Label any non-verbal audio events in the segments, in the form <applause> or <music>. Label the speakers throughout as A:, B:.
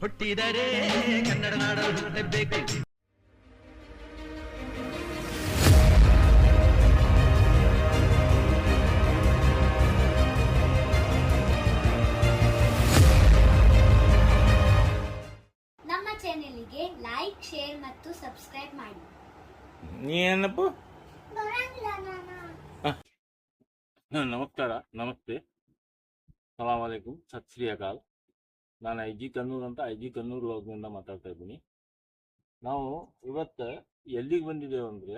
A: ಹುಟ್ಟಿದರೆ ಕನ್ನಡ ನಾಡಲು ಹುಟ್ಟಬೇಕು.
B: ನಮ್ಮ ಚಾನೆಲ್ಗೆ ಲೈಕ್ ಶೇರ್ ಮತ್ತು ಸಬ್ಸ್ಕ್ರೈಬ್ ಮಾಡಿ.
C: ನೀ ಏನಪ್ಪ? ನಮಸ್ಕಾರ, ನಮಸ್ತೆ. ಸಲಾಮ್ ಅಲೈಕುಮ್ ಸತ್ ಶ್ರೀ ಅಕಾಲ್. ನಾನು ಐ ಜಿ ಕನ್ನೂರ್ ಅಂತ, ಐ ಜಿ ಕನ್ನೂರ್ ವ್ಲಾಗ್ನಿಂದ ಮಾತಾಡ್ತಾ ಇದ್ದೀನಿ. ನಾವು ಇವತ್ತು ಎಲ್ಲಿಗೆ ಬಂದಿದ್ದೇವೆ ಅಂದರೆ,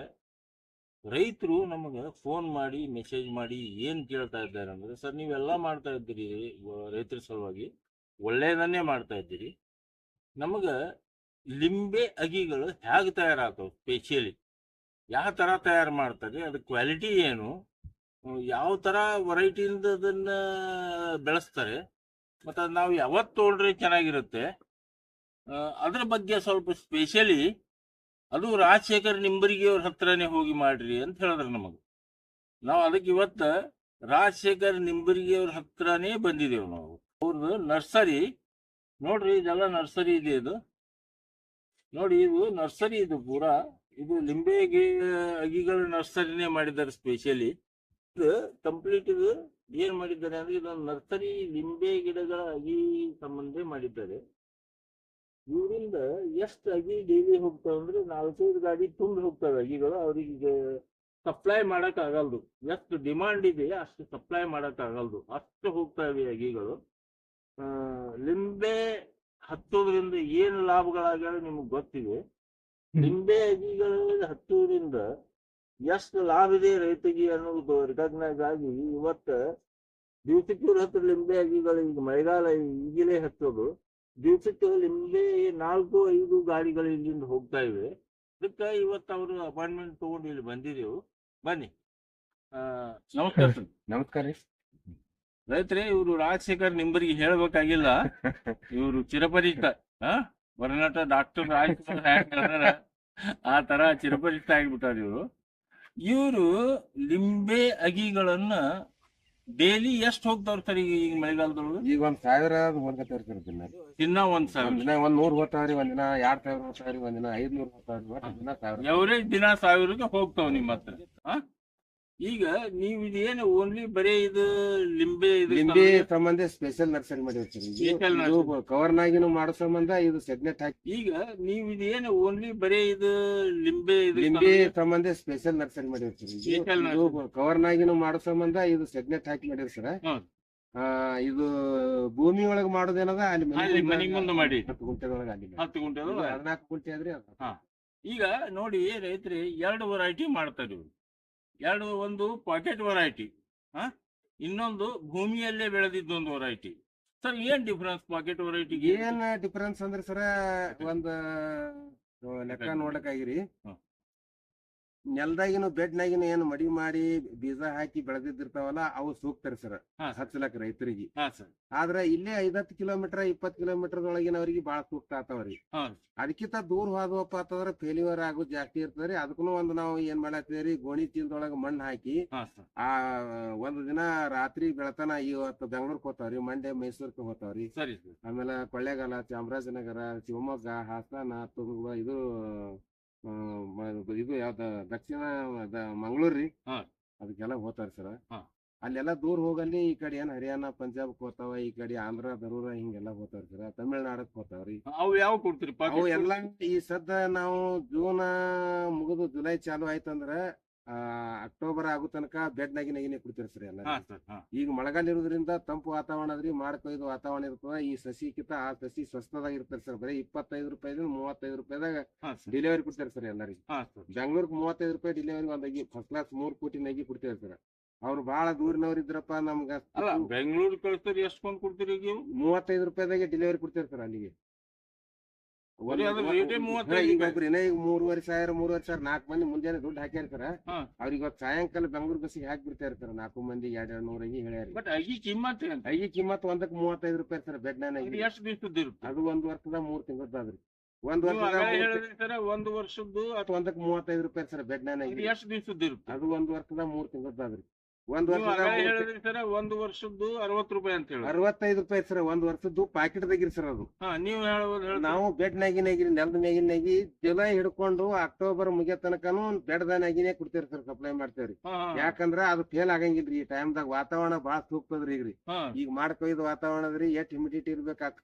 C: ರೈತರು ನಮಗೆ ಫೋನ್ ಮಾಡಿ, ಮೆಸೇಜ್ ಮಾಡಿ ಏನು ಕೇಳ್ತಾ ಇದ್ದಾರೆ ಅಂದರೆ, ಸರ್ ನೀವೆಲ್ಲ ಮಾಡ್ತಾ ಇದ್ದೀರಿ ರೈತರ ಸಲುವಾಗಿ. ಒಳ್ಳೆಯದನ್ನೇ ಮಾಡ್ತಾ ಇದ್ದೀರಿ. ನಮಗೆ ಲಿಂಬೆ ಅಗಿಗಳು ಹೇಗೆ ತಯಾರಾಗ್ತವೆ ಸ್ಪೆಷಲಿ ಯಾವ ಥರ ತಯಾರು ಮಾಡ್ತಾರೆ, ಅದು ಕ್ವಾಲಿಟಿ ಏನು? ಯಾವ ತರ ವೆರೈಟಿಯಿಂದ ಅದನ್ನ ಬೆಳೆಸ್ತಾರೆ. ಮತ್ತೆ ನಾವು ಯಾವತ್ತು ತೊಗೊಂಡ್ರೆ ಚೆನ್ನಾಗಿರುತ್ತೆ. ಅದ್ರ ಬಗ್ಗೆ ಸ್ವಲ್ಪ ಸ್ಪೆಷಲಿ ಅದು ರಾಜಶೇಖರ್ ನಿಂಬರಿಗೆ ಅವ್ರ ಹತ್ರನೇ ಹೋಗಿ ಮಾಡ್ರಿ ಅಂತ ಹೇಳಿದ್ರು ನಮಗೆ. ನಾವು ಅದಕ್ಕೆ ಇವತ್ತು ರಾಜಶೇಖರ್ ನಿಂಬರಿಗೆ ಅವ್ರ ಹತ್ರನೇ ಬಂದಿದ್ದೇವೆ ನಾವು. ಅವ್ರದ್ದು ನರ್ಸರಿ, ನೋಡ್ರಿ ಇದೆಲ್ಲ ನರ್ಸರಿ ಇದೆ ಇದು. ನೋಡಿ ಇದು ನರ್ಸರಿ ಇದು ಪೂರಾ, ಇದು ಲಿಂಬೆ ಅಗಿಗಳ ನರ್ಸರಿನೇ ಮಾಡಿದ್ದಾರೆ ಸ್ಪೆಷಲಿ ಇದು ಕಂಪ್ಲೀಟ್ ಇದು ಏನ್ ಮಾಡಿದ್ದಾರೆ ಅಂದ್ರೆ ಇದೊಂದು ನರ್ಸರಿ ಲಿಂಬೆ ಗಿಡಗಳ ಅಗಿ ಸಂಬಂಧ ಮಾಡಿದ್ದಾರೆ. ಇವರಿಂದ ಎಷ್ಟು ಅಗಿ ಡೈಲಿ ಹೋಗ್ತಾವ ಅಂದ್ರೆ ನಾಲ್ಕೈದು ಗಾಡಿ ತುಂಬಿ ಹೋಗ್ತಾವೆ ಅಗಿಗಳು. ಅವ್ರಿಗೆ ಸಪ್ಲೈ ಮಾಡಕ್ ಆಗಲ್ದು. ಎಷ್ಟು ಡಿಮಾಂಡ್ ಇದೆ ಅಷ್ಟು ಸಪ್ಲೈ ಮಾಡಕ್ ಆಗಲ್ದು. ಅಷ್ಟು ಹೋಗ್ತವೆ ಅಗಿಗಳು. ಆ, ಲಿಂಬೆ ಹತ್ತೋದ್ರಿಂದ ಏನ್ ಲಾಭಗಳಾಗ್ಯಾವ ನಿಮ್ಗೆ ಗೊತ್ತಿದೆ. ಲಿಂಬೆ ಅಗಿಗಳು ಹತ್ತೋದ್ರಿಂದ ಎಷ್ಟು ಲಾಭ ಇದೆ ರೈತಗೆ ಅನ್ನೋದು ರಿಕಗ್ನೈಸ್ ಆಗಿ ಇವತ್ತ ದಿವಸಕ್ಕೂ ಹತ್ರ ಲಿಂಬೆ ಅಗಿಗಳು ಈಗ ಮಳೆಗಾಲ ಈಗಲೇ ಹತ್ತೋದು. ದಿವ್ಸಕ್ಕೆ ಲಿಂಬೆ ನಾಲ್ಕು ಐದು ಗಾಡಿಗಳು ಇಲ್ಲಿಂದ ಹೋಗ್ತಾ ಇವೆ. ಅದಕ್ಕೆ ಇವತ್ತು ಅವರು ಅಪಾಯಿಂಟ್ಮೆಂಟ್ ತಗೊಂಡು ಇಲ್ಲಿ ಬಂದಿದೀವು. ಬನ್ನಿ. ಆ, ನಮಸ್ಕಾರ
D: ನಮಸ್ಕಾರ ರೀ.
C: ರೈತರೇ ಇವರು ರಾಜಶೇಖರ್ ನಿಂಬರಿಗೆ ಹೇಳ್ಬೇಕಾಗಿಲ್ಲ. ಇವರು ಚಿರಪರಿಚಿತ <laughs> ಆ ಹೊರನಾಟ ಡಾಕ್ಟರ್ ರಾಜಶೇಖರ್ ಆ ತರ ಚಿರಪರಿಚಿತ ಆಗಿಬಿಟ್ಟಾರ ಇವರು. ಇವರು ಲಿಂಬೆ ಅಗಿಗಳನ್ನ ಡೈಲಿ ಎಷ್ಟು ಹೋಗ್ತಾವ್ರ ಸರ್ ಈಗ ಈಗ ಮಳೆಗಾಲದೊಳಗೆ?
D: ಈಗ ಒಂದ್ ಸಾವಿರ ಹೋಗ್ತಾವ್ರಿ ಸರ್ ದಿನ.
C: ದಿನ ಒಂದ್ ಸಾವಿರ.
D: ದಿನ ಒಂದ್ ನೂರ್ ಹೋಗ್ತಾವ್ರಿ ಒಂದ್ ದಿನ ಎರಡ್ ಸಾವಿರ ಹೋಗ್ತಾವ್ರಿ ಒಂದ್ ದಿನ ಐದ್ ನೂರ್ ಹೋಗ್ತಾವ್ರಿ ದಿನ ಸಾವಿರ.
C: ಎವರೇಜ್ ದಿನ ಸಾವಿರಕ್ಕೆ ಹೋಗ್ತಾವ ನಿಮ್ಮ ಹತ್ರ? ಈಗ ನೀವು ಇದೇನು ಓನ್ಲಿ ಬರೀ ಇದು ಲಿಂಬೆ ಇದು
D: ಲಿಂಬೆ ಸಂಬಂಧ? ಸ್ಪೆಷಲ್ ನರ್ಸರಿ
C: ಮಾಡಿರ್ತೀವಿ nursery.
D: ಕವರ್ನಾಗಿನೂ ಮಾಡೋ ಸಂಬಂಧ ಇದು ಸೆಗ್ನೆಟ್ ಹಾಕಿ.
C: ಈಗ ನೀವು ಇದೇನು ಓನ್ಲಿ ಬರೀ ಇದು ಲಿಂಬೆ ಇದು
D: ಲಿಂಬೆ ಸಂಬಂಧ? ಸ್ಪೆಷಲ್ ನರ್ಸರಿ
C: ಮಾಡಿರ್ತೀವಿ nursery.
D: ಕವರ್ನಾಗಿನೂ ಮಾಡೋ ಸಂಬಂಧ ಇದು ಸೆಗ್ನೆಟ್ ಹಾಕಿ ಮಾಡಿರ್ ಸರ್. ಇದು ಭೂಮಿ ಒಳಗ್ ಮಾಡೋದೇನದ ಅಲ್ಲಿ
C: ಮನೆ ಮುಂದೆ ಮಾಡಿ.
D: ಹತ್ತು ಒಳಗ ಅಲ್ಲಿ
C: ಹತ್ತು ಗುಂಟೆ
D: ಹದಿನಾಲ್ಕು ಗುಂಟೆ ಆದ್ರೆ.
C: ಈಗ ನೋಡಿ ರೈತರಿ ಎರಡು ವೆರೈಟಿ ಮಾಡ್ತಾರೆ ಇವರು ಎರಡು ಒಂದು ಪಾಕೆಟ್ ವೆರೈಟಿ ಹಾ? ಇನ್ನೊಂದು ಭೂಮಿಯಲ್ಲೇ ಬೆಳೆದಿದ್ದೊಂದು ವೆರೈಟಿ ಸರ್ ಏನ್ ಡಿಫರೆನ್ಸ್ ಪಾಕೆಟ್ ವೆರೈಟಿಗೆ
D: ಏನ್ ಡಿಫರೆನ್ಸ್ ಅಂದ್ರೆ ಸರ ಒಂದು ಲೆಕ್ಕ ನೋಡಕ್ಕಾಗಿರಿ
C: ಹ್ಮ್.
D: ನೆಲ್ದಾಗಿನ ಬೆಡ್ನಾಗಿನ ಏನ್ ಮಡಿ ಮಾಡಿ ಬೀಜ ಹಾಕಿ ಬೆಳೆದಿದ್ದಿರ್ತಾವಲ್ಲ ಅವು ಸೂಕ್ತರಿ ಸರ್.
C: ಹಚ್ಚಲಕ್ಕ
D: ಹಚ್ಚಲಕ್ ರೈತರಿಗೆ. ಆದ್ರ ಇಲ್ಲೇ ಐದತ್ತು ಕಿಲೋಮೀಟರ್ ಇಪ್ಪತ್ ಕಿಲೋಮೀಟರ್ ಒಳಗಿನವರಿಗೆ ಬಾಳ ಸೂಕ್ತ ಆತಾವ್ರಿ ಅದಕ್ಕಿಂತ ದೂರ ಹೋದ್ವಪ್ಪ ಅಂತಂದ್ರ ಫೇಲ್ಯೂರ್ ಆಗೋದ್ ಜಾಸ್ತಿ ಇರ್ತದ್ರಿ. ಅದಕ್ಕೂ ಒಂದು ನಾವು ಏನ್ ಮಾಡತ್ತೀವ್ರಿ ಗೋಣಿ ಚೀಲದೊಳಗ ಮಣ್ಣು ಹಾಕಿ ಆ ಒಂದ್ ದಿನ ರಾತ್ರಿ ಬೆಳತನ ಇವತ್ತು ಬೆಂಗಳೂರಿಗೆ ಹೋತಾವ್ರಿ ಮಂಡ್ಯ ಮೈಸೂರ್ಗೆ
C: ಹೋತಾವ್ರಿ
D: ಆಮೇಲೆ ಕೊಳ್ಳೇಗಾಲ ಚಾಮರಾಜನಗರ ಶಿವಮೊಗ್ಗ ಹಾಸನ ತುಂಗ ಇದು ಇದು ಯಾವ್ದ ದಕ್ಷಿಣ ಮಂಗಳೂರು ರೀ. ಅದಕ್ಕೆಲ್ಲ ಹೋಗ್ತಾರ ಸರ್. ಅಲ್ಲೆಲ್ಲ ದೂರ ಹೋಗಲ್ಲಿ ಈ ಕಡೆ ಏನ್ ಹರಿಯಾಣ ಪಂಜಾಬ್ ಹೋಗ್ತಾವ ಈ ಕಡೆ ಆಂಧ್ರ ದರೂರ ಹಿಂಗೆಲ್ಲ ಹೋಗ್ತಾರ ಸರ್. ತಮಿಳ್ನಾಡಕ್ ಹೋಗ್ತಾವ್ರಿ
C: ಅವು ಯಾವ ಕೊಡ್ತೀರಿ?
D: ಅವು ಎಲ್ಲ ಈ ಸದ್ದ ನಾವು ಜೂನ್ ಮುಗಿದು ಜುಲೈ ಚಾಲು ಆಯ್ತಂದ್ರ ಅಕ್ಟೋಬರ್ ಆಗೋ ತನಕ ಬೆಡ್ ನಗಿ ನಗಿನೇ ಕೊಡ್ತೀರಿ ಸರ್ ಎಲ್ಲ? ಈಗ ಮಳೆಗಾಲ ಇರೋದ್ರಿಂದ ತಂಪು ವಾತಾವರಣ ಅದ್ರಿ ಮಾಡ್ಕೊಯ್ದು ವಾತಾವರಣ ಇರ್ತದ. ಈ ಸಸಿಕಿಂತ ಆ ಸಸಿ ಸ್ವಸ್ಥದಾಗ ಇರ್ತಾರೆ ಸರ್. ಬರೀ ಇಪ್ಪತ್ತೈದು ರೂಪಾಯಿದಿಂದ ಮೂವತ್ತೈದು ರೂಪಾಯಿದಾಗ ಡೆಲಿವರಿ ಕೊಡ್ತಾರೆ ಸರ್ ಎಲ್ಲರಿಗೆ. ಬೆಂಗಳೂರಿಗೆ ಮೂವತ್ತೈದು ರೂಪಾಯಿ ಡೆಲಿವರಿ ಒಂದಾಗಿ ಫಸ್ಟ್ ಕ್ಲಾಸ್ ಮೂರ್ ಕೋಟಿ ನಗಿ ಕೊಡ್ತೇವೆ ಸರ್. ಅವ್ರು ಬಹಳ ದೂರಿನವ್ರು ಇದ್ರಪ್ಪ ನಮ್ಗ
C: ಬೆಂಗಳೂರು ಕಳಿಸ್ತಾರೆ ಎಷ್ಟು ಕೊಂಡ್ ಕೊಡ್ತೀರಿ
D: ಮೂವತ್ತೈದು ರೂಪಾಯಿದಾಗೆ ಡೆಲಿವರಿ ಕೊಡ್ತೇವೆ ಸರ್ ಅಲ್ಲಿಗೆ. ಈಗ
C: ರೂಪಾಯಿ.
D: ಒಬ್ರು ಏನೋ ಈಗ ಮೂರುವರೆ ಸಾವಿರ ಮೂರುವರೆ ಸಾವಿರ ನಾಲ್ಕು ಮಂದಿ ಮುಂಜಾನೆ ದುಡ್ಡು ಹಾಕ್ಯಾರ ಸರ್
C: ಹಾ.
D: ಅವ್ರಿಗೆ ಇವತ್ತು ಸಾಯಂಕಾಲ ಬೆಂಗಳೂರು ಬಸ್ಸಿಗೆ ಹಾಕಿ ಬಿಡ್ತಾ ಇರ್ತಾರ ನಾಲ್ಕು ಮಂದಿ ಎರಡ್ ಎರಡು ನೂರಾಗಿ ಹೇಳ್ಯಾರ
C: ಬಟ್ ಅಗಿ ಕಿಮ್ಮತ್ ಅಂತ
D: ಐಗಿ ಕಿಮ್ಮತ್ ಒಂದಕ್ಕೆ ಮೂವತ್ತೈದು ರೂಪಾಯಿ ಸರ್ ಬೆಡ್
C: ಅದು
D: ನಾನಾಗಿ
C: ಎಷ್ಟು ದಿವಸದ್ದು
D: ಅದು ಒಂದ್ ವರ್ಷದ ಮೂರ್ ತಿಂಗಳದ್ದಾದ್ರಿ. ಒಂದ್ ವರ್ಷದ
C: ಒಂದು ವರ್ಷದ್ದು
D: ಅಥವಾ ಒಂದಕ್ಕೆ ಮೂವತ್ತೈದು ರೂಪಾಯಿ ಸರ್ ಬೆಡ್
C: ಅದು
D: ನಾನಾಗಿ
C: ಎಷ್ಟು ದಿವಸದ್ದು
D: ಅದು ಒಂದ್ ವರ್ಷದ ಮೂರ್ ತಿಂಗಳದ್ದಾದ್ರಿ. ಒಂದ್ ವರ್ಷದ
C: ಸರ್ ಒಂದು ವರ್ಷದ್ದು ಅರವತ್ ರೂಪಾಯಿ ಅಂತ ಹೇಳಿ
D: ಅರವತ್ತೈದು ರೂಪಾಯಿ ಸರ್ ಒಂದ್ ವರ್ಷದ್ದು ಪಾಕೆಟ್ ದಾಗಿರಿ ಸರ್ ಅದು.
C: ನೀವು
D: ನಾವು ಬೆಡ್ ನಾಗಿನಾಗಿ ನೆಲದ ಮ್ಯಾಗಿನಾಗಿ ಜುಲೈ ಹಿಡ್ಕೊಂಡು ಅಕ್ಟೋಬರ್ ಮುಗಿಯೋ ತನಕನು ಬೆಡ್ದಾನಾಗಿನೇ ಕೊಡ್ತೇವ್ರಿ ಸರ್ ಸಪ್ಲೈ ಮಾಡ್ತೇವ್ರಿ ಯಾಕಂದ್ರ ಅದು ಫೇಲ್ ಆಗಂಗಿಲ್ರಿ ಈ ಟೈಮ್ದಾಗ ವಾತಾವರಣ ಬಾಳ ಸೂಕ್ತದ್ರಿ ಈಗ್ರಿ ಈಗ ಮಾಡ್ಕೊಯ್ದ ವಾತಾವರಣದ್ರಿ ಎಷ್ಟ್ ಹ್ಯುಮಿಡಿಟಿ